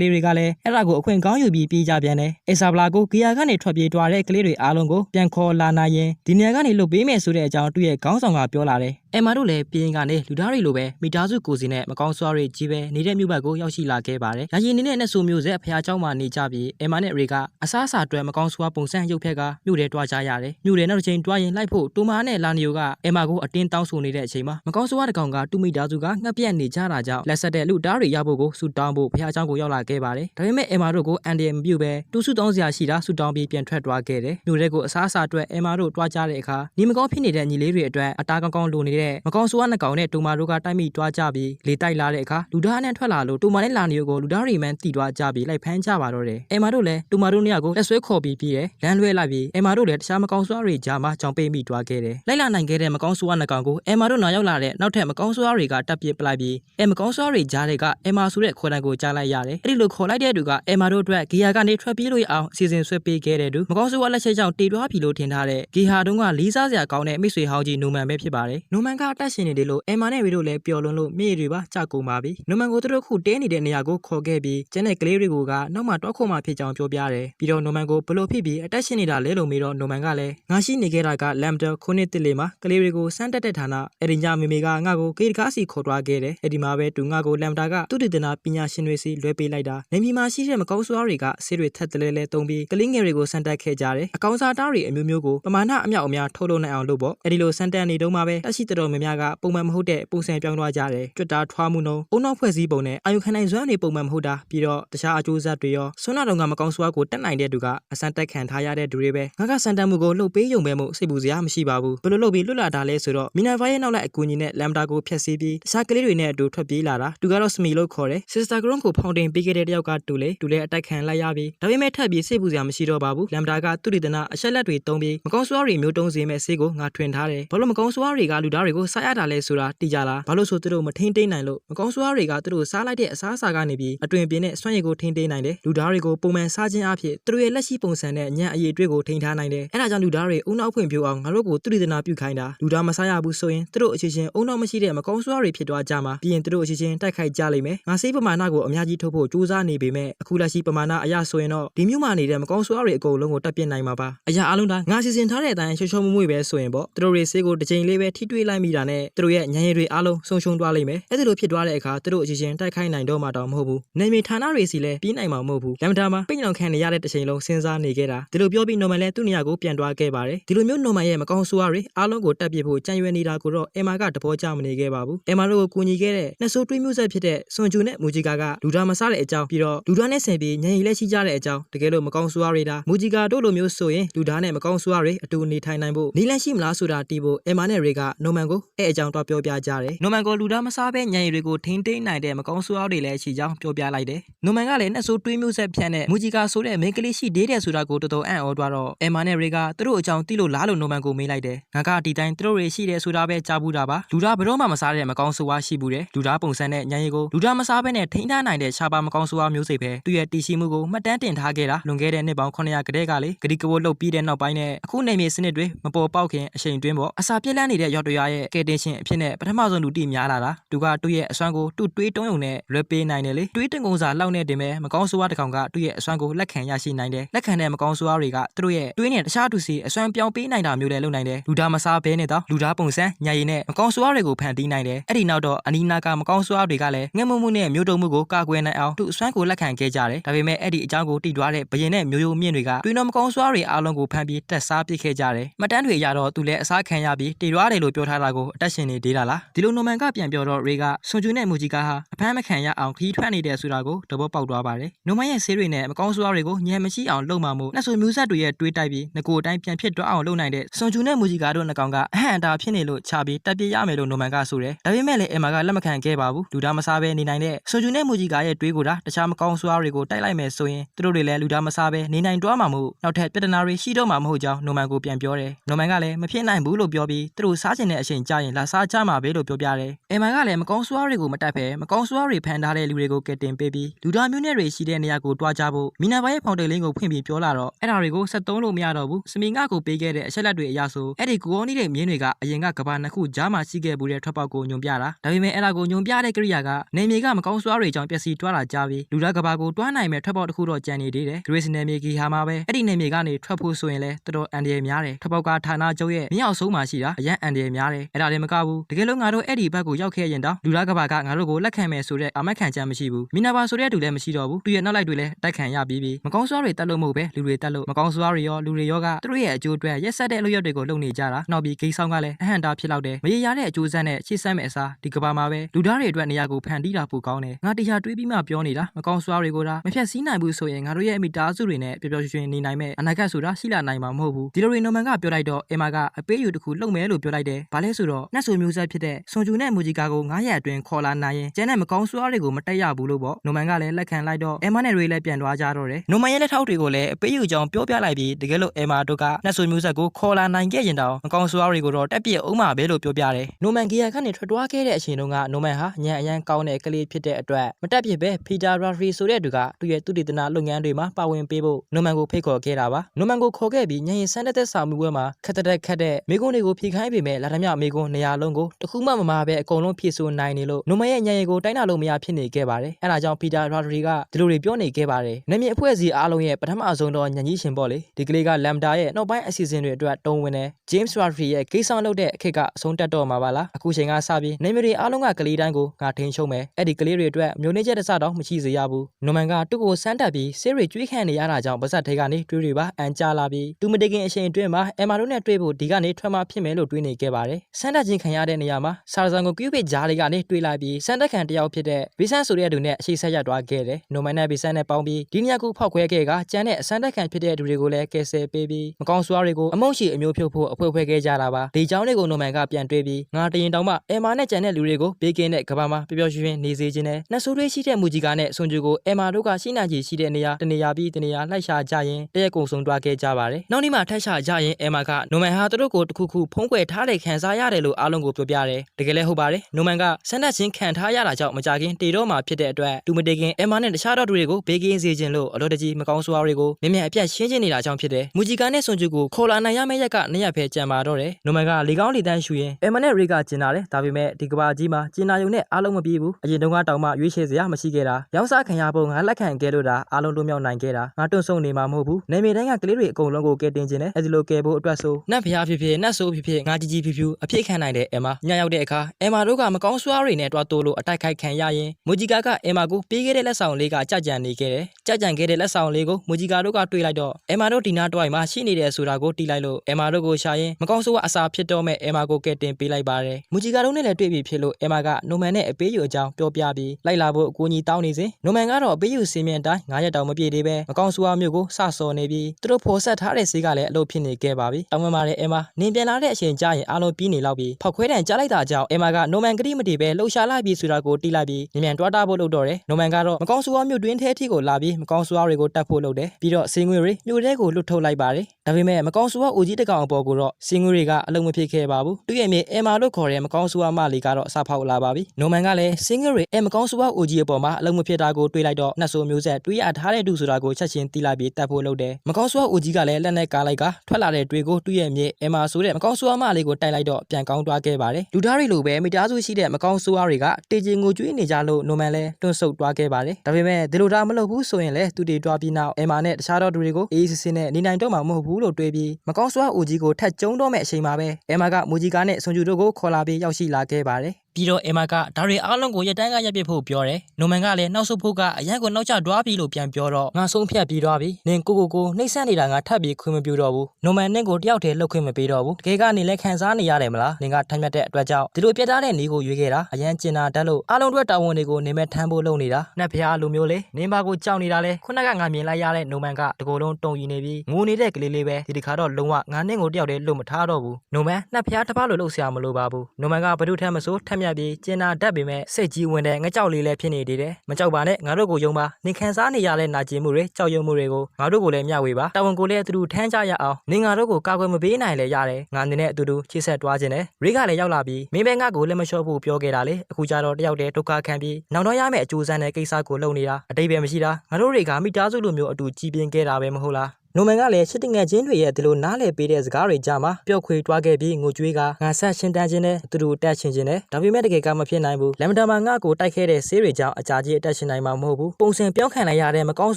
လေးတွေကလည်းအဲ့ဒါကိုအခွင့်ကောင်းယူပြီးပြေးကြပြန်တယ်အက်ဆာဘလာကိုဂီယာကနေထွက်ပြေးသွားတဲ့ကလေး ေးတွေအားလုံးကိုပြန်ခေါ်လာနိုင်ရင်ဒီနေရာကနေလွတ်ပေးမယ်ဆိုတဲ့အကြောင်းသူ့ရဲ့ခေါင်းဆောင်ကပြောလာတယ် အမ်မာတို့လည်းပြင်းကနေလူသားတွေလိုပဲမိသားစုကိုစီနဲ့မကောင်းစွာတွေကြီးပဲနေတဲ့မြို့ဘက်ကိုရောက်ရှိလာခဲ့ပါတယ်။ရာရင်နေနဲ့နဲ့ဆိုမျိုးဆက်ဖះเจ้าမှာနေကြပြီးအမ်မာနဲ့ရေကအစားအစာအတွက်မကောင်းစွာပုံစံရုပ်ဖက်ကမြို့ထဲတွားကြရတယ်။မြို့ထဲနောက်တစ်ချိန်တွားရင်လိုက်ဖို့တူမာနဲ့လာနီယိုကအမ်မာကိုအတင်းတောင်းဆိုနေတဲ့အချိန်မှာမကောင်းစွာတကောင်ကတူမိသားစုကငှက်ပြက်နေကြတာကြောင့်လက်ဆက်တဲ့လူသားတွေရဖို့ကိုဆူတောင်းဖို့ဖះเจ้าကိုရောက်လာခဲ့ပါတယ်။ဒါပေမဲ့အမ်မာတို့ကိုအန်ဒီယမ်မပြုတ်ပဲတူစုတောင်းစရာရှိတာဆူတောင်းပြီးပြန်ထွက်သွားခဲ့တယ်။မြို့ထဲကိုအစားအစာအတွက်အမ်မာတို့တွားကြတဲ့အခါဒီမကောင်းဖြစ်နေတဲ့ညီလေးတွေအတွက်အသားကောင်းကောင်းလိုနေတဲ့ ဲ့မကောင်းစွာနှစ်ကောင်နဲ့တူမာတို့ကတိုက်မိတွားကြပြီးလေတိုက်လာတဲ့အခါလူသားနဲ့ထွက်လာလို့တူမာနဲ့လာနီယိုကိုလူသားတွေမှန်းတီတွားကြပြီးလိုက်ဖမ်းကြပါတော့တယ်။အမ်မာတို့လည်းတူမာတို့နေရာကိုလက်ဆွဲခေါ်ပြီးပြီးတယ်။လမ်းလွဲလိုက်ပြီးအမ်မာတို့လည်းတခြားမကောင်းစွာတွေကြားမှာကြောင်ပိတ်မိတွားခဲ့တယ်။လိုက်လာနိုင်ခဲ့တဲ့မကောင်းစွာနှစ်ကောင်ကိုအမ်မာတို့နောက်ရောက်လာတဲ့နောက်ထပ်မကောင်းစွာတွေကတပ်ပစ်ပလိုက်ပြီးအဲမကောင်းစွာတွေကြားတွေကအမ်မာဆိုတဲ့ခေါ်တန်းကိုကြားလိုက်ရတယ်။အဲ့ဒီလိုခေါ်လိုက်တဲ့သူကအမ်မာတို့အတွက်ဂီယာကနေထွက်ပြေးလို့ရအောင်အစီအစဉ်ဆွဲပေးခဲ့တဲ့သူမကောင်းစွာလက်ချက်ကြောင့်တေတွားပြီလို့ထင်ထားတဲ့ဂီဟာတုံးကလီးစားစရာကောင်းတဲ့မိတ်ဆွေဟောင်းကြီးနိုမန်ပဲဖြစ်ပါတယ်။နိုမန်ကအတက်ရှင်နေတယ်လို့အမ်မာနဲ့ရီတို့လည်းပျော်လွန်းလို့မြေတွေပါကြကုန်ပါပြီ။နိုမန်ကိုသူတို့ခုတဲနေတဲ့နေရာကိုခေါ်ခဲ့ပြီးကျန်တဲ့ကလေးတွေကိုကနောက်မှတွားခုမှဖြစ်ကြောင်းပြောပြတယ်။ပြီးတော့နိုမန်ကိုဘလို့ဖြစ်ပြီးအတက်ရှင်နေတာလဲလို့မေးတော့နိုမန်ကလည်းငါရှိနေခဲ့တာကလမ်တာခုနှစ်တစ်လေးမှာကလေးတွေကိုစမ်းတက်တဲ့ဌာနအဲ့ဒီညမေမေကငါ့ကိုဂေတကားစီခေါ်သွားခဲ့တယ်။အဲ့ဒီမှာပဲသူငါ့ကိုလမ်တာကသူတည်တနာပညာရှင်တွေစီလွှဲပေးလိုက်တာ။နေပြည်မှာရှိတဲ့မကောင်းစွာတွေကဆေးတွေထက်တလဲလဲတုံးပြီးကလေးငယ်တွေကိုစမ်းတက်ခဲ့ကြတယ်။အကောင်စားတားတွေအမျိုးမျိုးကိုပမာဏအမြောက်အများထုတ်လုပ်နိုင်အောင်လုပ်ပေါ့။အဲ့ဒီလိုစမ်းတက်နေတုန်းမှာပဲတက်ရှိတော်များများကပုံမှန်မဟုတ်တဲ့ပုံစံပြောင်းသွားကြတယ်။ကြွတ်တာထွားမှုနှုံးအုံနောက်ဖွဲ့စည်းပုံနဲ့အာယုခံနိုင်စွမ်းတွေပုံမှန်မဟုတ်တာပြီးတော့တခြားအကျိုးဆက်တွေရောဆွမ်းနာတော်ကမကောင်းစွာကိုတက်နိုင်တဲ့သူကအစမ်းတက်ခံထားရတဲ့သူတွေပဲငါကစမ်းတက်မှုကိုလှုပ်ပေးယုံပဲမို့စိတ်ပူစရာမရှိပါဘူးဘယ်လိုလုပ်ပြီးလွတ်လာတာလဲဆိုတော့မီနာဗာရဲ့နောက်လိုက်အကူအညီနဲ့လမ်ဒါကိုဖျက်ဆီးပြီးတခြားကလေးတွေနဲ့အတူထွက်ပြေးလာတာသူကတော့စမီလို့ခေါ်တယ်စစ်စတာဂရွန်ကိုဖောင်တင်ပေးခဲ့တဲ့တယောက်ကတူလေတူလေအတိုက်ခံလိုက်ရပြီးဒါပေမဲ့ထပ်ပြီးစိတ်ပူစရာမရှိတော့ပါဘူးလမ်ဒါကသူ့ဒီတနာအချက်လက်တွေတုံးပြီးမကောင်းစွာတွေမျိုးတုံးစေမဲ့ဆေးကိုငါထွင်ထားတယ်ဘာလို့မကောင်းစွာတွေကလူသားတွေကိုစားရတာလဲဆိုတာသိကြလားဘာလို့ဆိုသူတို့မထိန်တိန်နိုင်လို့မကောင်းစွာတွေကသူတို့စားလိုက်တဲ့အစားအစာကနေပြီးအတွင်ပြင်းနဲ့စွမ်းရည်ကိုထိန်တိန်နိုင်တယ်လူသားတွေကိုပုံမှန်စားခြင်းအဖြစ်သူတို့ရဲ့လက်ရှိပုံစံနဲ့ညံ့အရေးတွေကိုထိန်ထားနိုင်တယ်အဲဒါကြောင့်လူသားတွေအုံနောက်ဖွင့်ပြအောင်ငါတို့ကိုသူ့ဒီတနာပြုခိုင်းတာလူသားမစားရဘူးဆိုရင်သူတို့အချင်းချင်းအုံနောက်မရှိတဲ့မကောင်းစွာတွေဖြစ်သွားကြမှာပြီးရင်သူတို့အချင်းချင်းတိုက်ခိုက်ကြလိမ့်မယ်ငါစိတ်ပမာဏကိုအများကြီးထုတ်ဖို့ကြိုးစားနေပေမဲ့အခုလက်ရှိပမာဏအရဆိုရင်တော့ဒီမြို့မှာနေတဲ့မကောင်းစွာတွေအကုန်လုံးကိုတက်ပြစ်နိုင်မှာပါအရာအလုံးသားငါစီစဉ်ထားတဲ့အတိုင်းချောချောမွေ့မွေ့ပဲဆိုရင်ပေါ့သူတို့တွေဆေးကိုတစ်ချိန်လေးပဲထိတွေ့လိုက်မိတာနဲ့သူတို့ရဲ့ညံရည်တွေအားလုံးဆုံးရှုံးသွားလိမ့်မယ်အဲ့ဒီလိုဖြစ်သွားတဲ့အခါသူတို့အချင်းချင်းတိုက်ခိုက်နိုင်တော့မှတော့မဟုတ်ဘူးနေမီဌာနတွေစီလည်းပြီးနိုင်မှာမဟုတ်ဘူးလမ်ဒါမှာပိတ်လောင်ခံနေရတဲ့တစ်ချိန်လုံးစဉ်းစားနေခဲ့တာဒီလိုပြောပြီးနော်မန်လည်းသူ့နေရာကိုပြန်သွားခဲ့ပါတယ်ဒီလိုမျိုးနော်မန်ရဲ့မကောင်းဆိုးရတွေအားလုံးကိုတက်ပြစ်ဖို့ကြံရွယ်နေတာကိုတော့အမ်မာကတဘောကြမနေခဲ့ပါဘူးအမ်မာတို့ကိုကူညီခဲ့တဲ့နှစ်ဆိုးတွေးမျိုးဆက်ဖြစ်တဲ့ဆွန်ဂျူနဲ့မူဂျီကာကလူဒါမစားတဲ့အကြောင်းပြီးတော့လူဒါနဲ့ဆင်ပြီးညံရီလက်ရှိကြတဲ့အကြောင်းတကယ်လို့မကောင်းဆိုးရတွေဒါမူဂျီကာတို့လိုမျိုးဆိုရင်လူဒါနဲ့မကောင်းဆိုးရတွေအတူနေထိုင်နိုင်ဖို့နီလန့်ရှိမလားဆိုတာတီးဖို့အမ်မာနဲ့ရေကနော်မန်ကိုအဲ့အကြောင်းတော့ပြောပြကြတယ်နော်မန်ကိုလူဒါမစားပဲညံရီတွေကိုထိန်းသိမ်းနိုင်တဲ့မကောင်းဆိုးရတွေလည်းရှိကြောင်းပြောပြလိုက်တယ်နော်မန်ကလည်းနှစ်ဆိုးတွေးမျိုးဆက်ဖြန့်တဲ့မူဂျီကာဆိုတဲ့မိန်းကလေးရှိသေးတယ်ဆိုတာကိုတော်တော်အံ့ဩသွားတော့အမ်မာနဲ့ရေကသူတို့အကြောင်းသိလို့လားလို့နော်မန်ကိုမေးလိုက်တယ်ငါကဒီတိုင်းသူတို့တွေရှိတယ်ဆိုတာပဲကြားဘူးတာပါလူဒါဘယ်တော့မှမစားတဲ့မကောင်းဆိုးဝါးရှိဘူးတယ်လူဒါပုံစံနဲ့ညံရီကိုလူဒါမစားဘဲနဲ့ထိန်းထားနိုင်တဲ့ရှားပါမကောင်းဆိုးဝါးမျိုးစိတ်ပဲသူ့ရဲ့တည်ရှိမှုကိုမှတ်တမ်းတင်ထားခဲ့တာလွန်ခဲ့တဲ့နှစ်ပေါင်း900ကတည်းကလေဂရီကဝတ်လုတ်ပြီးတဲ့နောက်ပိုင်းနဲ့အခုနေမြေစနစ်တွေမပေါ်ပေါက်ခင်အချိန်တွင်းပေါ့အစာပြက်လန်းနေတဲ့ရောက်တရားရဲ့ကယ်တင်ရှင်အဖြစ်နဲ့ပထမဆုံးလူတိများလာတာသူကသူ့ရဲ့အစွမ်းကိုသူ့တွေးတုံးယုံနဲ့လွယ်ပေးနိုင်တယ်လေတွေးတင်ကုန်စာလောက်နဲ့တင်မဲ့မကောင်းဆိုးဝါးတစ်ကောင်ကသူ့ရဲ့အစွမ်းကိုလက်ခံရရှိနိုင်တယ်လက်ခံတဲ့မကောင်းဆိုးဝါးတွေကသူတို့ရဲ့တွေးနဲ့တခြားသူစီအစွမ်းပြောင်းပေးနိုင်တာမျိုးလည်းလုပ်နိုင်တယ်လူသားမစားဘဲနဲ့တော့လူသားပုံစံညာရည်နဲ့မကောင်းဆိုးဝါးတွေကိုဖန်တီးနိုင်တယ်အဲ့ဒီနောက်တော့အနီနာကမကောင်းဆိုးဝါးတွေကလည်းငှက်မှုမှုနဲ့မျိုးတုံမှုကိုကာကွယ်နိုင်အောင်သူ့အစွမ်းကိုလက်ခံခဲ့ကြတယ်ဒါပေမဲ့အဲ့ဒီအကြောင်းကိုတိတွားတဲ့ဘရင်နဲ့မျိုးရိုးမြင့်တွေကတွေးတော်မကောင်းဆိုးဝါးတွေအားလုံးကိုဖန်ပြီးတက်စားပစ်ခဲ့ကြတယ်မှတ်တမ်းတွေအရတော့သူလည်းအစားခံရပြီးတိတွားတယ်လို့ပြောထားတာတာကိုအသက်ရှင်နေသေးတာလားဒီလိုနိုမန်ကပြန်ပြောတော့ရေကဆွန်ဂျူနဲ့မူဂျီကာဟာအဖမ်းမခံရအောင်ခီးထွက်နေတယ်ဆိုတာကိုတဘောပေါက်သွားပါတယ်နိုမန်ရဲ့ဆေးတွေနဲ့မကောင်းဆိုးတွေကိုညံမရှိအောင်လုပ်မှမို့နှဆိုမျိုးဆက်တွေရဲ့တွေးတိုက်ပြီးငကိုအတိုင်းပြန်ဖြစ်သွားအောင်လုပ်နိုင်တဲ့ဆွန်ဂျူနဲ့မူဂျီကာတို့နှစ်ကောင်ကအဟန့်အတာဖြစ်နေလို့ချပြီးတက်ပြစ်ရမယ်လို့နိုမန်ကဆိုတယ်ဒါပေမဲ့လည်းအမ်မာကလက်မခံခဲ့ပါဘူးလူသားမစားဘဲနေနိုင်တဲ့ဆွန်ဂျူနဲ့မူဂျီကာရဲ့တွေးကိုတာတခြားမကောင်းဆိုးတွေကိုတိုက်လိုက်မယ်ဆိုရင်သူတို့တွေလည်းလူသားမစားဘဲနေနိုင်တော့မှာမို့နောက်ထပ်ပြဿနာတွေရှိတော့မှာမဟုတ်ကြောင်းနိုမန်ကိုပြန်ပြောတယ်နိုမန်ကလည်းမဖြစ်နိုင်ဘူးလို့ပြောပြီးသူတို့စားချင်တဲ့အချိန်ကြာရင်လာစားကြမှာပဲလို့ပြောပြတယ်အမ်မာကလည်းမကောင်းဆိုးတွေကိုမတက်ဖဲမကောင်းဆိုးတွေဖန်ထားတဲ့လူတွေကိုကယ်တင်ပေးပြီးလူသားမျိုးနွယ်တွေရှိတဲ့နေရာကိုတွားကြဖို့မီနာဘာရဲ့ဖောင်တယ်လင်းကိုဖွင့်ပြီးပြောလာတော့အဲ့ဒါတွေကိုဆက်သုံးလို့မရတော့ဘူးစမီငါကိုပေးခဲ့တဲ့အချက်လက်တွေအရဆိုအဲ့ဒီကိုအောနီတဲ့မြင်းတွေကအရင်ကကဘာနှစ်ခုကြားမှာရှိခဲ့ဘူးတဲ့ထွက်ပေါက်ကိုညွန်ပြတာဒါပေမဲ့အဲ့ဒါကိုညွန်ပြတဲ့ကိရိယာကနေမြေကမကောင်းစွားတွေကြောင့်ပျက်စီးတွားလာကြပြီးလူသားကဘာကိုတွားနိုင်မဲ့ထွက်ပေါက်တစ်ခုတော့ကျန်နေသေးတယ်ဂရေးစနယ်မြေကြီးဟာမှာပဲအဲ့ဒီနယ်မြေကနေထွက်ဖို့ဆိုရင်လည်းတော်တော်အန်ဒီရများတယ်ထွက်ပေါက်ကဌာနချုပ်ရဲ့မြောက်ဆုံးမှာရှိတာအရန်အန်ဒီရများတယ်အဲ့ဒါလည်းမကဘူးတကယ်လို့ငါတို့အဲ့ဒီဘက်ကိုရောက်ခဲ့ရင်တော့လူသားကဘာကငါတို့ကိုလက်ခံမယ်ဆိုတဲ့အမက်ခံချက်မရှိဘူးမီနာဘာဆိုတဲ့သူလည်းမရှိတော့ဘူးသူရဲ့နောက်လိုက်တွေလည်းတိုက်ခံရပြီးပြီမကောင်းစွားတွေတက်လို့မဟုတ်ပဲလူတွေတက်လို့မကောင်းစွားတွေရောလူတွေရောကသူတို့ရဲ့အကျိုးအတွက်ရက်ဆက်တဲ့အလုပ်ရက်တွေကိုလုပ်နေကြတာနောက်ပြီးဂိမ်းဆောင်ကလည်းအဟန့်တာဖြစ်လောက်တယ်မရေရတဲ့အကျိုးဆက်နဲ့ရှေ့ဆက်မဲ့အစားဒီကဘာမှာပဲလူသားတွေအတွက်နေရာကိုဖန်တီးတာပိုကောင်းတယ်ငါတရားတွေးပြီးမှပြောနေတာမကောင်းစွားတွေကိုဒါမဖြတ်စည်းနိုင်ဘူးဆိုရင်ငါတို့ရဲ့မိသားစုတွေနဲ့ပျော်ပျော်ရွှင်ရွှင်နေနိုင်မဲ့အနာဂတ်ဆိုတာရှိလာနိုင်မှာမဟုတ်ဘူးဒီလိုရီနိုမန်ကပြောလိုက်တော့အင်မာကအပေးယူတစ်ခုလုပ်မယ်လို့ပြောလိုက်တယ်ဘာလဲဆိုတော့နှက်ဆိုမျိုးဆက်ဖြစ်တဲ့ဆွန်ဂျူနဲ့မူဂျီကာကို9ရက်အတွင်းခေါ်လာနိုင်ရင်ကျန်တဲ့မကောင်းစွားတွေကိုမတက်ရဘူးလို့ပေါ့နိုမန်ကလည်းလက်ခံလိုက်တော့အင်မာနဲ့တွေလည်းပြန်သွားကြတော့တယ်နိုမန်ရဲ့လက်ထောက်တွေကိုလည်းအပေးယူကြောင်းပြောပြလိုက်ပြီးတကယ်လို့အင်မာတို့ကနှက်ဆိုမျိုးဆက်ကိုခေါ်လာနိုင်ခဲ့ရင်တော့မကောင်းစွားတွေကိုတော့တက်ပြစ်အောင်မှာပဲလို့ပြောပြတယ်နိုမန်ဂီယာကနေထွက်သွားခဲ့တဲ့အချိန်တုန်းကနိုမန်ဟာညံအရန်ကောင်းတဲ့ကလေးဖြစ်တဲ့အတွက်မတက်ပြစ်ပဲဖီတာရာဖရီဆိုတဲ့သူကသူ့ရဲ့သူတည်တနာလုပ်ငန်းတွေမှာပါဝင်ပေးဖို့နိုမန်ကိုဖိတ်ခေါ်ခဲ့တာပါနိုမန်ကိုခေါ်ခဲ့ပြီးညရင်ဆန်းတဲ့စာမှုပွဲမှာခက်တဲ့ခက်တဲ့မိကုန်းတွေကိုဖြေခိုင်းပေမဲ့လာသမျှမိကုန်းနေရာလုံးကိုတခုမှမမပဲအကုန်လုံးဖြည့်ဆို့နိုင်နေလို့နိုမန်ရဲ့ညရင်ကိုတိုင်းတာလို့မရဖြစ်နေခဲ့ပါတယ်အဲဒါကြောင့်ဖီတာရာဖရီကဒီလိုတွေပြောနေခဲ့ပါတယ်နမည်အဖွဲ့အစည်းအားလုံးရဲ့ပထမအဆုံးတော့ညံကြီးရှင်ပေါ့လေဒီကလေးကလမ်ဒါရဲ့နောက်ပိုင်းအစီအစဉ်တွေအတွက်တုံးဝင်တယ် James Rodri ရဲ့ကိစ္စလုပ်တဲ့အခက်ကအဆုံးတက်တော့မှာပါလားအခုချိန်ကစပြီးနေမျိုးတွေအားလုံးကကလေးတိုင်းကိုငါထိန်ချုံမယ်အဲ့ဒီကလေးတွေအတွက်မျိုးနေချက်တစ်စတော့မရှိစေရဘူးနိုမန်ကသူ့ကိုစမ်းတက်ပြီးဆေးရီကျွေးခံနေရတာကြောင့်ပါဇက်ထဲကနေတွေးတွေပါအန်ကြလာပြီးသူမတကင်အချိန်အတွင်းမှာအမ်မာတို့နဲ့တွေ့ဖို့ဒီကနေထွက်မှဖြစ်မယ်လို့တွေးနေခဲ့ပါတယ် စန်တက်ချင်းခံရတဲ့နေရာမှာဆာရဇန်ကိုကူးပေဂျားတွေကနေတွေ့လိုက်ပြီးစန်တက်ခံတယောက်ဖြစ်တဲ့ဗီဆန်ဆိုတဲ့သူနဲ့အရှိဆက်ရသွားခဲ့တယ်။နိုမန်နဲ့ဗီဆန်နဲ့ပေါင်းပြီးဒီနေရာကိုဖောက်ခွဲခဲ့ကကျန်တဲ့စန်တက်ခံဖြစ်တဲ့သူတွေကိုလည်းကယ်ဆယ်ပေးပြီးမကောင်းစွာတွေကိုအမုံရှိအမျိုးဖြုတ်ဖို့အဖွဲ့ဖွဲ့ခဲ့ကြတာပါ။ဒီကြောင်းတွေကိုနိုမန်ကပြန်တွေးပြီးငါတရင်တောင်မှအယ်မာနဲ့ကျန်တဲ့လူတွေကိုဘေးကင်းတဲ့ကဘာမှာပျော်ပျော်ရွှင်ရွှင်နေစေခြင်းနဲ့နှစ်ဆိုးတွေရှိတဲ့မူကြီးကနဲ့ဆွန်ဂျူကိုအယ်မာတို့ကရှိနိုင်ချေရှိတဲ့နေရာတနေရာပြီးတနေရာလှိုက်ရှာကြရင်တရက်ကုန်ဆုံးသွားခဲ့ကြပါတယ်။နောက်နေ့မှထက်ရှာကြရင်အယ်မာကနိုမန်ဟာသူတို့ကိုတခုခုဖုံးကွယ်ထားတဲ့ခံစားရတယ်လို့အားလုံးကိုပြောပြတယ်တကယ်လည်းဟုတ်ပါတယ်နိုမန်ကဆန္ဒချင်းခံထားရတာကြောင့်မကြခင်တေတော့မှဖြစ်တဲ့အတွက်သူမတေခင်အမ်မာနဲ့တခြားတော့တွေကိုဘေးကင်းစေခြင်းလို့အလောတကြီးမကောင်းဆိုးအားတွေကိုမြင်မြန်အပြတ်ရှင်းချနေတာကြောင့်ဖြစ်တယ်မူကြီးကနဲ့ဆွန်ဂျူကိုခေါ်လာနိုင်ရမယ့်ရက်ကနှစ်ရက်ပဲကြံပါတော့တယ်နိုမန်ကလေကောင်းလေတန်းရှူရင်အမ်မာနဲ့ရေကကျင်လာတယ်ဒါပေမဲ့ဒီကဘာကြီးမှာကျင်နာယုံနဲ့အားလုံးမပြေဘူးအရင်တုန်းကတောင်မှရွေးချယ်စရာမရှိခဲ့တာရောင်းစားခံရဖို့ငါလက်ခံခဲ့လို့ဒါအားလုံးလွတ်မြောက်နိုင်ခဲ့တာငါတွန့်ဆုံနေမှာမဟုတ်ဘူးနေမြေတိုင်းကကလေးတွေအကုန်လုံးကိုကယ်တင်ခြင်းနဲ့အဲဒီလိုကယ်ဖို့အတွက်ဆိုနတ်ဖျားဖြစ်ဖြစ်နတ်ဆိုးဖြစ်ဖြစ်ငါကြီးကြီးဖြူဖြူအဖြစ်ခံနိုင်တဲ့အမ်မာညရောက်တဲ့အခါအမ်မာတို့ကမကောင်းစွားတွေနဲ့တွားတိုးလို့အတိုက်ခိုက်ခံရရင်မူဂျီကာကအမ်မာကိုပေးခဲ့တဲ့လက်ဆောင်လေးကကြကြံနေခဲ့တယ်ကြကြံခဲ့တဲ့လက်ဆောင်လေးကိုမူဂျီကာတို့ကတွေးလိုက်တော့အမ်မာတို့ဒီနာတွိုင်မှာရှိနေတယ်ဆိုတာကိုတီးလိုက်လို့အမ်မာတို့ကိုရှာရင်မကောင်းဆိုးကအစာဖြစ်တော့မဲ့အမ်မာကိုကယ်တင်ပေးလိုက်ပါတယ်မူဂျီကာတို့နဲ့လည်းတွေ့ပြီဖြစ်လို့အမ်မာကနိုမန်နဲ့အပေးယူအကြောင်းပြောပြပြီးလိုက်လာဖို့အကူအညီတောင်းနေစဉ်နိုမန်ကတော့အပေးယူစင်းမြင့်တိုင်း9ရက်တောင်မပြည့်သေးပဲမကောင်းဆိုးအမျိုးကိုစဆော်နေပြီးသူတို့ဖော်ဆက်ထားတဲ့ဆေးကလည်းအလုပ်ဖြစ်နေခဲ့ပါပြီတောင်းပန်ပါတယ်အမ်မာနင်ပြန်လာတဲ့အချိန်ကြာရင်အားလုံးပြီးနေလောက်ပြီးဖောက်ခွဲတန်ကြားလိုက်တာကြောင့်အမ်မာကနိုမန်ကတိမတည်ပဲလှုပ်ရှားလိုက်ပြီးဆိုတာကိုတီးလိုက်ပြီးမြန်မြန်တွားတာဖို့လုပ်တော့တယ်နိုမန်ကတော့မကောင်းဆိုးအမျိုးတွင်းထဲထိကိုလာပြီးမကောင်းဆိုးတွေကိုတတ်ဖို့လုပ်တယ်ပြီးတော့ဆေးငွေတွေမြို့ထဲကိုလွတ်ထုတ်လိုက်ပါတယ်ဒါပေမဲ့မကောင်းဆိုးအိုကြီးတကောင်အပေါ်ကိုတော့ဆေးငွေတွေကအလုံးမဖြစ်ခဲ့ပါဘူးသူ့ရဲ့မြေအမ်မာလို့ခေါ်တဲ့မကောင်းဆိုးမလေးကတော့အစာဖောက်လာပါပြီနိုမန်ကလည်းဆေးငွေတွေအဲမကောင်းဆိုးအိုကြီးအပေါ်မှာအလုံးမဖြစ်တာကိုတွေးလိုက်တော့နှက်ဆိုးမျိုးဆက်တွေးရထားတဲ့သူဆိုတာကိုချက်ချင်းတီးလိုက်ပြီးတတ်ဖို့လုပ်တယ်မကောင်းဆိုးအိုကြီးကလည်းလက်နဲ့ကားလိုက်ကထွက်လာတဲ့တွေကိုသူ့ရဲ့မြေအမ်မာဆိုတဲ့မကောင်းဆိုးမလေးကိုတိုက်လိုက်တော့ပြန်ကောင်းသွားခဲ့ပါတယ်လူသားတွေလိုပဲမိသားစုရှိတဲ့မကောင်းဆိုးတွေကတေချင်ငိုကြွေးနေကြလို့နိုမန်လည်းတွန့်ဆုတ်သွားခဲ့ပါတယ်ဒါပေမဲ့ဒီလိုဒါမလုပ်ဘူးဆိုရင်လည်းသူတွေတွားပြီးနောက်အမ်မာနဲ့တခြားသောသူတွေကိုအေးစစ်စစ်နဲ့နေနိုင်တော့မှာမဟုတ်ဘူးလို့တွေးပြီးမကောင်းဆိုးအိုကြီးကိုထက်ကျုံတော့မဲ့အချိန်မှာပဲအမ်မာကမူဂျီကာနဲ့ဆွန်ဂျူတို့ကိုခေါ်လာပြီးရောက်ရှိလာခဲ့ပါတယ် ပြီးတော့အမကဒါတွေအားလုံးကိုရက်တန်းကရက်ပစ်ဖို့ပြောတယ်နိုမန်ကလည်းနောက်ဆုတ်ဖို့ကအရန်ကိုနောက်ကျတွားပြီလို့ပြန်ပြောတော့ငါဆုံးဖြတ်ပြီးသွားပြီနင်ကိုကိုကိုနှိမ့်ဆက်နေတာငါထပ်ပြီးခွင့်မပြုတော့ဘူးနိုမန်နင့်ကိုတယောက်တည်းလှုပ်ခွင့်မပေးတော့ဘူးတကယ်ကနေလည်းခံစားနေရတယ်မလားနင်ကထမ်းမြတ်တဲ့အတွက်ကြောင့်ဒီလိုပြတ်သားတဲ့နေကိုရွေးခဲ့တာအရန်ကျင်နာတတ်လို့အားလုံးအတွက်တာဝန်တွေကိုနေမဲ့ထမ်းဖို့လုပ်နေတာနှက်ဖျားလိုမျိုးလေနင်ဘာကိုကြောက်နေတာလဲခုနကငါမြင်လိုက်ရတဲ့နိုမန်ကတကိုယ်လုံးတုံရီနေပြီးငိုနေတဲ့ကလေးလေးပဲဒီတစ်ခါတော့လုံးဝငါနင့်ကိုတယောက်တည်းလှုပ်မထားတော့ဘူးနိုမန်နှက်ဖျားတစ်ဖက်လိုလှုပ်ဆရာမလိုပါဘူးနိုမန်ကဘဒုထမ်းမစိုးထက်မြတ်ပြီးကျင်နာတတ်ပေမဲ့စိတ်ကြီးဝင်တဲ့ငကြောက်လေးလည်းဖြစ်နေသေးတယ်မကြောက်ပါနဲ့ငါတို့ကိုယုံပါနင်ခံစားနေရတဲ့နာကျင်မှုတွေကြောက်ရွံ့မှုတွေကိုငါတို့ကိုလည်းမျှဝေပါတာဝန်ကိုလည်းအတူတူထမ်းကြရအောင်နင်ငါတို့ကိုကာကွယ်မပေးနိုင်လည်းရတယ်ငါနင်နဲ့အတူတူချိတ်ဆက်တွားခြင်းနဲ့ရိကလည်းရောက်လာပြီးမင်းပဲငါ့ကိုလက်မလျှော့ဖို့ပြောခဲ့တာလေအခုကျတော့တယောက်တည်းဒုက္ခခံပြီးနောက်တော့ရမယ့်အကျိုးဆန်းတဲ့ကိစ္စကိုလုပ်နေတာအတိတ်ပဲမရှိတာငါတို့တွေကမိသားစုလိုမျိုးအတူကြည်ပြင်းခဲ့တာပဲမဟုတ်လား နိုမန်ကလည်းချစ်တငယ်ချင်းတွေရဲ့ဒီလိုနားလည်ပေးတဲ့စကားတွေကြားမှာပျော့ခွေတွားခဲ့ပြီးငိုကြွေးကငါဆက်ရှင်းတန်းခြင်းနဲ့သူတို့တက်ရှင်ခြင်းနဲ့ဒါပေမဲ့တကယ်ကမဖြစ်နိုင်ဘူးလမ်ဒါမှာငါ့ကိုတိုက်ခဲ့တဲ့ဆေးတွေကြောင့်အကြာကြီးအတက်ရှင်နိုင်မှာမဟုတ်ဘူးပုံစံပြောင်းခံလိုက်ရတဲ့မကောင်း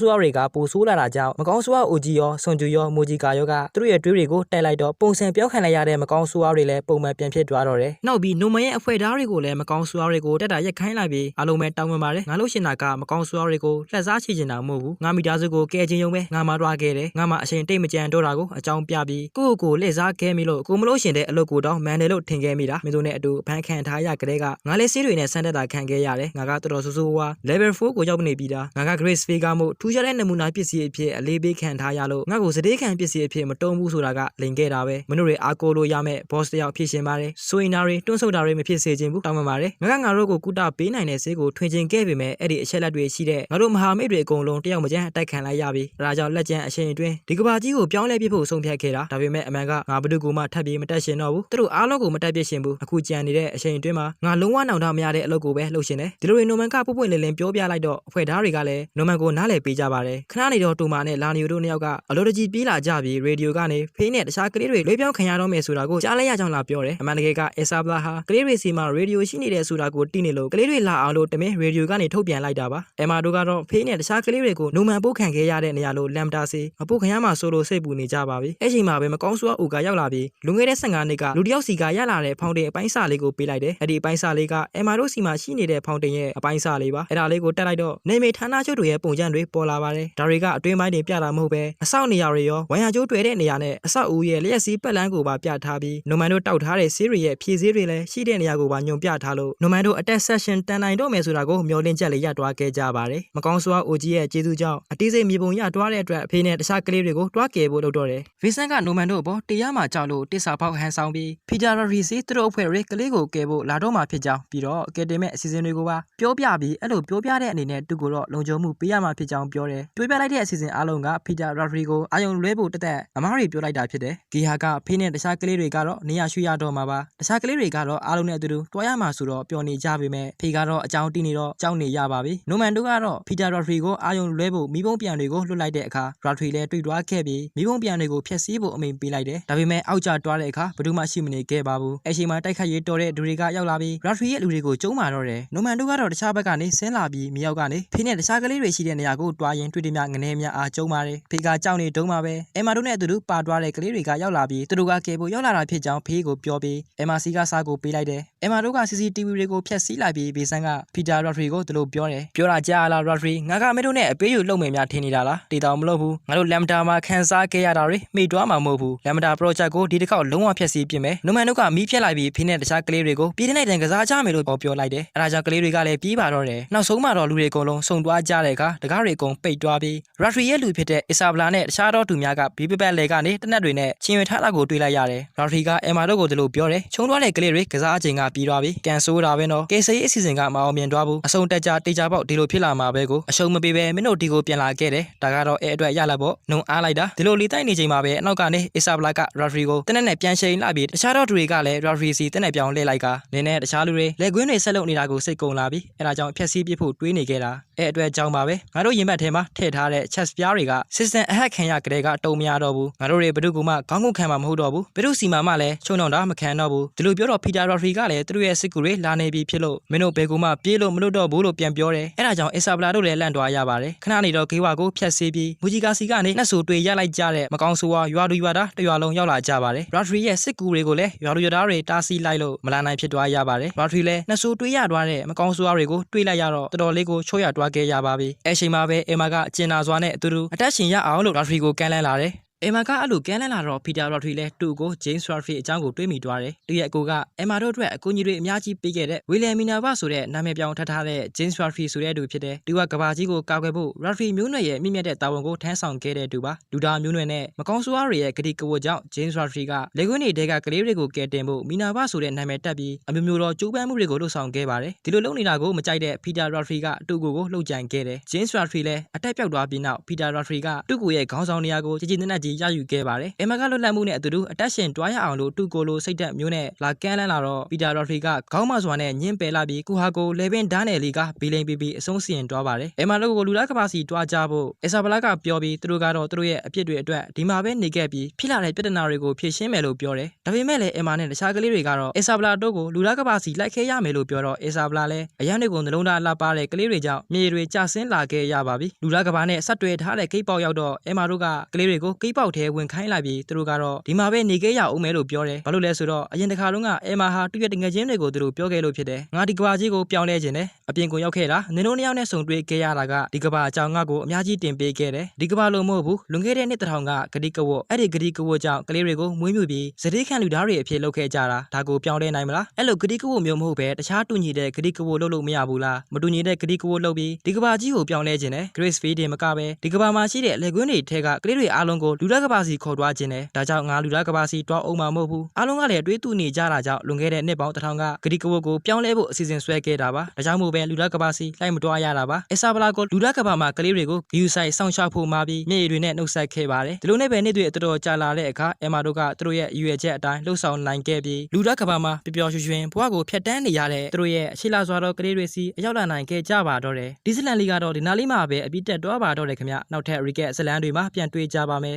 ဆိုးတွေကပိုဆိုးလာတာကြောင့်မကောင်းဆိုးအိုဂျီရောဆွန်ဂျူရောမိုဂျီကာရောကသူတို့ရဲ့တွေးတွေကိုတိုက်လိုက်တော့ပုံစံပြောင်းခံလိုက်ရတဲ့မကောင်းဆိုးတွေလည်းပုံမှန်ပြန်ဖြစ်သွားတော့တယ်နောက်ပြီးနိုမန်ရဲ့အဖွဲဓာတ်တွေကိုလည်းမကောင်းဆိုးတွေကိုတက်တာရက်ခိုင်းလိုက်ပြီးအလုံးမဲ့တောင်းပန်ပါတယ်ငါလို့ရှင်တာကမကောင်းဆိုးတွေကိုလှက်စားချချင်တာမဟုတ်ဘူးငါမိသားစုကိုကဲခြင်းယုံပဲငါမှတွားခဲ့တယ်ငါမှအချိန်တိတ်မကြံတော့တာကိုအကြောင်းပြပြီးကိုယ့်ကိုယ်လှည့်စားခဲ့မိလို့ကိုမလို့ရှင်တဲ့အလုပ်ကိုတော့မန်တယ်လို့ထင်ခဲ့မိတာမင်းတို့နဲ့အတူဖန်ခံထားရကြတဲ့ကငါလည်းဆေးတွေနဲ့ဆန်းတက်တာခံခဲ့ရတယ်ငါကတော်တော်ဆိုးဆိုးဝါး level 4ကိုရောက်နေပြီတာငါက Grace Vega မို့ထူးခြားတဲ့နမူနာပစ္စည်းအဖြစ်အလေးပေးခံထားရလို့ငါ့ကိုစတေးခံပစ္စည်းအဖြစ်မတုံးဘူးဆိုတာကလိန်ခဲ့တာပဲမင်းတို့တွေအားကိုးလို့ရမယ့် boss တယောက်ဖြစ်ရှင်ပါတယ်ဆိုရင်နာတွေတွန်းဆုတ်တာတွေမဖြစ်စေချင်ဘူးတောင်းပန်ပါတယ်ငါကငါတို့ကိုကုတာပေးနိုင်တဲ့ဆေးကိုထွင်ကျင်ခဲ့ပေမဲ့အဲ့ဒီအချက်လက်တွေရှိတဲ့ငါတို့မဟာမိတ်တွေအကုန်လုံးတယောက်မကျန်းအတိုက်ခံလိုက်ရပြီအဲဒါကြောင့်လက်ကျန်အချိန်အတွင်းဒီကဘာကြီးကိုပြောင်းလဲပြဖို့ဆုံးဖြတ်ခဲ့တာဒါပေမဲ့အမှန်ကငါဘဒုကူမှထပ်ပြီးမတက်ရှင်တော့ဘူးသူတို့အားလုံးကိုမတက်ပြရှင်ဘူးအခုကြံနေတဲ့အချိန်အတွင်းမှာငါလုံးဝနောင်တမရတဲ့အလုပ်ကိုပဲလုပ်ရှင်တယ်ဒီလိုတွေနိုမန်ကပုတ်ပွင့်လင်းလင်းပြောပြလိုက်တော့အဖွဲ့သားတွေကလည်းနိုမန်ကိုနားလည်ပေးကြပါတယ်ခဏနေတော့တူမာနဲ့လာနီယိုတို့နှစ်ယောက်ကအလိုတကြီးပြေးလာကြပြီးရေဒီယိုကနေဖေးနဲ့တခြားကလေးတွေလွှဲပြောင်းခံရတော့မယ်ဆိုတာကိုကြားလိုက်ရကြောင်းလာပြောတယ်အမှန်တကယ်ကအက်ဆာဘလာဟာကလေးတွေစီမှာရေဒီယိုရှိနေတဲ့ဆိုတာကိုသိနေလို့ကလေးတွေလာအောင်လို့တမင်ရေဒီယိုကနေထုတ်ပြန်လိုက်တာပါအမ်မာတို့ကတော့ဖေးနဲ့တခြားကလေးတွေကိုနိုမန်ပို့ခံခဲ့ရတဲ့နေရာလို့လမ်ဒါစီမပို့ခံရမှာဆိုလို့စိတ်ပူနေကြပါပြီအဲ့ချိန်မှာပဲမကောင်းဆိုးအိုကရောက်လာပြီးလွန်ခဲ့တဲ့15နှစ်ကလူတစ်ယောက်စီကရလာတဲ့ဖောင်တင်အပိုင်းစာလေးကိုပေးလိုက်တယ်အဲ့ဒီအပိုင်းစာလေးကအမ်မာတို့စီမှာရှိနေတဲ့ဖောင်တင်ရဲ့အပိုင်းစာလေးပါအဲ့ဒါလေးကိုတက်လိုက်တော့နေမေဌာနချုပ်တွေရဲ့ပုံစံတွေပေါ်လာပါတယ်ဒါတွေကအတွင်းပိုင်းတွေပြတာမဟုတ်ပဲအဆောက်နေရာတွေရောဝိုင်ယာကျိုးတွေ့တဲ့နေရာနဲ့အဆောက်အဦရဲ့လျက်စီးပတ်လန်းကိုပါပြထားပြီးနိုမန်တို့တောက်ထားတဲ့ဆေးတွေရဲ့ဖြည့်ဆေးတွေလည်းရှိတဲ့နေရာကိုပါညွန်ပြထားလို့နိုမန်တို့အတက်ဆက်ရှင်တန်နိုင်တော့မယ်ဆိုတာကိုမျှော်လင့်ချက်လေးရတွားခဲ့ကြပါတယ်မကောင်းစွာအိုကြီးရဲ့ကျေးဇူးကြောင့်အတေးစိတ်မြေပုံရတွားတဲ့အတွက်အဖေနဲ့တခြားကလေးတွေကိုတွားကယ်ဖို့လုပ်တော့တယ်ဗီဆန်ကနိုမန်တို့အပေါ်တရားမှကြောက်လို့တစ္ဆာပေါက်ဟန်ဆောင်ပြီးဖီဂျာရရီစီသူတို့အဖွဲ့တွေကလေးကိုကယ်ဖို့လာတော့မှဖြစ်ကြောင်းပြီးတော့အကယ်ဒမီအစီအစဉ်တွေကိုပါပြောပြပြီးအဲ့လိုပြောပြတဲ့အနေနဲ့သူကိုတော့လုံခြုံမှုပေးရမှာဖြစ်ကြောင်းပြောတယ်တွေးပြလိုက်တဲ့အစီအစဉ်အားလုံးကဖီဂျာရရီကိုအာယုံလွဲဖို့တက်တက်အမားတွေပြောလိုက်တာဖြစ်တယ်ဂီဟာကဖေးနဲ့တခြားကလေးတွေကတော့နေရရွှေ့ရတော့မှာပါတခြားကလေးတွေကတော့အားလုံးနဲ့အတူတူတွားရမှာဆိုတော့ပျော်နေကြပေမဲ့ဖေကတော့အကြောင်းတီးနေတော့ကြောက်နေရပါပြီနိုမန်တို့ကတော့ဖီဂျာရရီကိုအာယုံလွဲဖို့မိဘုံပြန်တွေကိုလွှတ်လိုက်တဲ့အခါရာထရီလည်းတွေ့တွားခဲ့ပြီးမိဘုံပြန်တွေကိုဖျက်ဆီးဖို့အမိန့်ပေးလိုက်တယ်ဒါပေမဲ့အောက်ကျတွားတဲ့အခါဘယ်သူမှရှိမနေခဲ့ပါဘူးအချိန်မှာတိုက်ခိုက်ရေးတော်တဲ့လူတွေကရောက်လာပြီးရာထရီရဲ့လူတွေကိုကျုံးမာတော့တယ်နိုမန်တို့ကတော့တခြားဘက်ကနေဆင်းလာပြီးမြောက်ကနေဖေနဲ့တခြားကလေးတွေရှိတဲ့နေရာကိုတွားရင်တွေ့တယ်များငနေများအားကျုံးပါတယ်ဖေကကြောက်နေတုံးမှာပဲအမ်မာတို့နဲ့အတူတူပါတွားတဲ့ကလေးတွေကရောက်လာပြီးသူတို့ကကယ်ဖို့ရောက်လာတာဖြစ်ကြောင်းဖေကိုပြောပြီးအမ်မာစီကစားကိုပေးလိုက်တယ်အမ်မာတို့က CCTV တွေကိုဖျက်ဆီးလိုက်ပြီးဘေဆန်ကဖီတာရာထရီကိုသူတို့ပြောတယ်ပြောတာကြားလားရာထရီငါကမင်းတို့နဲ့အပေးယူလုံမယ်များထင်နေတာလားတေတောင်မလို့ဘူးငါတို့လမ်ဒါမှာခန်းစားခဲ့ရတာတွေမိတွားမှာမဟုတ်ဘူးလမ်ဒါ project ကိုဒီတစ်ခေါက်လုံးဝဖျက်ဆီးပြင်မယ်နိုမန်တို့ကမီးဖြက်လိုက်ပြီးဖေနဲ့တခြားကလေးတွေကိုပြည်တဲ့တိုင်ကစားကြမယ်လို့ပြောလိုက်တယ်အဲဒါကြောင့်ကလေးတွေကလည်းပြေးပါတော့တယ်နောက်ဆုံးမှတော့လူတွေအကုန်လုံးစုံတွားကြတဲ့အခါတကားတွေအကုန်ပိတ်တွားပြီးရာထရီရဲ့လူဖြစ်တဲ့အီဆာဘလာနဲ့တခြားသောသူများကဘီပပက်လေကနေတနက်တွေနဲ့ချင်းရွေထားတာကိုတွေ့လိုက်ရတယ်ရာထရီကအမ်မာတို့ကိုဒီလိုပြောတယ်ချုံသွားတဲ့ကလေးတွေကစားအချိန်ကပြီးသွားပြီကန်ဆိုးတာပဲနော်ကေဆေးအစီအစဉ်ကမအောင်မြင်သွားဘူးအဆုံးတက်ကြတေချာပေါက်ဒီလိုဖြစ်လာမှာပဲကိုအရှုံးမပေးပဲမင်းတို့ဒီကိုပြန်လာခဲ့တယ်ဒါကတော့အဲအတွက်ရလာပေါ့နှုံအားလိုက်တာဒီလိုလေးတိုက်နေချိန်မှာပဲအနောက်ကနေအီဆာဘလာကရာထရီကိုတနက်နဲ့ပြန်ချိန်လာပြီးတခြားသောသူတွေကလည်းရာထရီစီတနက်ပြောင်းလှည့်လိုက်ကနင်းနဲ့တခြားလူတွေလက်ကွင်းတွေဆက်လုပ်နေတာကိုစိတ်ကုန်လာပြီးအဲဒါကြောင့်ဖျက်ဆီးပစ်ဖို့တွေးနေခဲ့တာအဲအတွက်ကြောင့်ပါပဲငါတို့ရင်ဘတ်ထဲမှာထည့်ထားတဲ့ chess ပြားတွေက system အဟက်ခံရကြတဲ့ကတုံမရတော့ဘူးငါတို့တွေဘယ်သူကမှခေါင်းငုံခံမှာမဟုတ်တော့ဘူးဘယ်သူစီမှာမှလည်းချုံနှောင်တာမခံတော့ဘူးဒီလိုပြောတော့ဖီတာရာထရီကလည်းသူတို့ရဲ့စစ်ကူတွေလာနေပြီဖြစ်လို့မင်းတို့ဘယ်ကူမှပြေးလို့မလွတ်တော့ဘူးလို့ပြန်ပြောတယ်အဲဒါကြောင့်အီဆာဘလာတို့လည်းလန့်သွားရပါတယ်ခဏနေတော့ဂေဝါကိုဖျက်ဆီးပြီးမူဂျီကာစီကနေနှက်ဆိုတွေ့ရလိုက်ကြတဲ့မကောင်းဆိုးဝါရွာသူရွာသားတစ်ရွာလုံးရောက်လာကြပါတယ်ရာထရီရဲ့စစ်ကူတွေကိုလည်းရွာသူရွာသားတွေတားဆီးလိုက်လို့မလာနိုင်ဖြစ်သွားရပါတယ်ရာထရီလည်းနှစ်ဆိုတွေ့ရသွားတဲ့မကောင်းဆိုးဝါတွေကိုတွေ့လိုက်ရတော့တော်တော်လေးကိုချော့ရသွားခဲ့ရပါပြီအဲချိန်မှာပဲအမကအကျင်နာစွာနဲ့အတူတူအတက်ရှင်ရအောင်လို့ရာထရီကိုကန်လန်းလာတယ် အမ်မာကအဲ့လိုကဲလန်းလာတော့ပီတာရော်ထရီလဲတူကို James Rodri အကြောင်းကိုတွေးမိသွားတယ်။သူရဲ့အကိုကအမ်မာတို့အတွက်အကူအညီတွေအများကြီးပေးခဲ့တဲ့ဝီလီယံမီနာဘဆိုတဲ့နာမည်ပြောင်းထပ်ထားတဲ့ James Rodri ဆိုတဲ့သူဖြစ်တယ်။သူကကဘာကြီးကိုကာကွယ်ဖို့ Rodri မျိုးနွယ်ရဲ့မြင့်မြတ်တဲ့တာဝန်ကိုထမ်းဆောင်ခဲ့တဲ့သူပါ။လူသားမျိုးနွယ်နဲ့မကောင်းဆိုးအားတွေရဲ့ဂတိကဝတ်ကြောင့် James Rodri ကလေကွင်းတွေတဲကကလေးတွေကိုကယ်တင်ဖို့မီနာဘဆိုတဲ့နာမည်တက်ပြီးအမျိုးမျိုးသောကြိုးပမ်းမှုတွေကိုလှုပ်ဆောင်ခဲ့ပါတယ်။ဒီလိုလုပ်နေတာကိုမကြိုက်တဲ့ Peter Rodri ကတူကိုကိုလှုပ်ကြံခဲ့တယ်။ James Rodri လည်းအတက်ပြောက်သွားပြီးနောက် Peter Rodri ကတူကိုရဲ့ခေါင်းဆောင်နေရာကိုကြည်ကြည်နက်နက်ကြီးရယူခဲ့ပါတယ်။အမကလွတ်လပ်မှုနဲ့အတူတူအတက်ရှင်တွားရအောင်လို့တူကိုလိုစိတ်သက်မျိုးနဲ့လာကန်းလန်းလာတော့ Peter Rodri ကခေါင်းမစွာနဲ့ညှင်းပယ်လာပြီးကုဟာကိုလေပင်ဓာတ်နယ်လီကဘီလိန်ပီပီအဆုံးစီရင်တွားပါတယ်။အမတို့ကိုလူသားကပါစီတွားကြဖို့အဆာဘလာကပြောပြီးသူတို့ကတော့သူတို့ရဲ့အပြစ်တွေအတွက်ဒီမှာပဲနေခဲ့ပြီးဖြစ်လာတဲ့ပြဿနာတွေကိုဖြေရှင်းမယ်လို့ပြောတယ်။ဒါပေမဲ့လည်းအမနဲ့တခြားကလေးတွေကတော့အဆာဘလာတို့ကိုလူသားကပါစီလိုက်ခဲရမယ်လို့ပြောတော့အဆာဘလာလည်းအရန်တွေကိုနှလုံးသားလှပတဲ့ကလေးတွေကြောင့်မြေတွေကျဆင်းလာခဲ့ရပါပြီ။လူသားကပါနဲ့ဆက်တွဲထားတဲ့ဂိတ်ပေါက်ရောက်တော့အမတို့ကကလေးတွေကိုဂိတ်ပေါက်ထဲဝင်ခိုင်းလိုက်ပြီးသူတို့ကတော့ဒီမှာပဲနေခဲ့ရအောင်မယ်လို့ပြောတယ်။ဘာလို့လဲဆိုတော့အရင်တစ်ခါတုန်းကအမဟာသူ့ရဲ့တငယ်ချင်းတွေကိုသူတို့ပြောခဲ့လို့ဖြစ်တယ်။ငါဒီကဘာကြီးကိုပြောင်းလဲခြင်းနဲ့အပြင်ကိုရောက်ခဲ့တာနင်တို့နှစ်ယောက်နဲ့ဆုံတွေ့ခဲ့ရတာကဒီကဘာအကြောင်းငါ့ကိုအများကြီးတင်ပေးခဲ့တယ်။ဒီကဘာလို့မဟုတ်ဘူးလွန်ခဲ့တဲ့နှစ်တစ်ထောင်ကဂတိကဝတ်အဲ့ဒီဂတိကဝတ်ကြောင့်ကလေးတွေကိုမွေးမြူပြီးစတိခန့်လူသားတွေအဖြစ်လုပ်ခဲ့ကြတာဒါကိုပြောင်းလဲနိုင်မလားအဲ့လိုဂတိကဝတ်မျိုးမဟုတ်ပဲတခြားတူညီတဲ့ဂတိကဝတ်လုပ်လို့မရဘူးလားမတူညီတဲ့ဂတိကဝတ်လုပ်ပြီးဒီကဘာကြီးကိုပြောင်းလဲခြင်းနဲ့ Grace Field တင်မကပဲဒီကဘာမှာရှိတဲ့လက်ကွင်းတွေထဲကကလေးတွေအားလုံးကိုလူသားကဘာစီခေါ်တွားခြင်းနဲ့ဒါကြောင့်ငါလူသားကဘာစီတွားအောင်မှာမဟုတ်ဘူးအားလုံးကလည်းတွေးတူနေကြတာကြောင့်လွန်ခဲ့တဲ့နှစ်ပေါင်းတစ်ထောင်ကဂတိကဝတ်ကိုပြောင်းလဲဖို့အစီအစဉ်ဆွဲခဲ့တာပါဒါကြောင့်မို့ပဲလူသားကဘာစီလိုက်မတွားရတာပါအဆာဘလာကိုလူသားကဘာမှာကလေးတွေကိုဂယူဆိုင်စောင့်ရှောက်ဖို့မှာပြီးမြေရည်တွေနဲ့နှုတ်ဆက်ခဲ့ပါတယ်ဒီလိုနဲ့ပဲနေ့တွေအတော်ကြာလာတဲ့အခါအမ်မာတို့ကသူတို့ရဲ့အရွယ်ချက်အတိုင်းလှုပ်ဆောင်နိုင်ခဲ့ပြီးလူသားကဘာမှာပျော်ပျော်ရွှင်ရွှင်ဘဝကိုဖျက်ဆီးနေရတဲ့သူတို့ရဲ့အရှိလာစွာသောကလေးတွေစီအရောက်လာနိုင်ခဲ့ကြပါတော့တယ်ဒီဇလန်လီကတော့ဒီနားလေးမှာပဲအပြီးတက်တော့ပါတော့တယ်ခင်ဗျနောက်ထပ်ရီကက်ဇလန်တွေမှာပြန်တွေ့ကြပါမယ်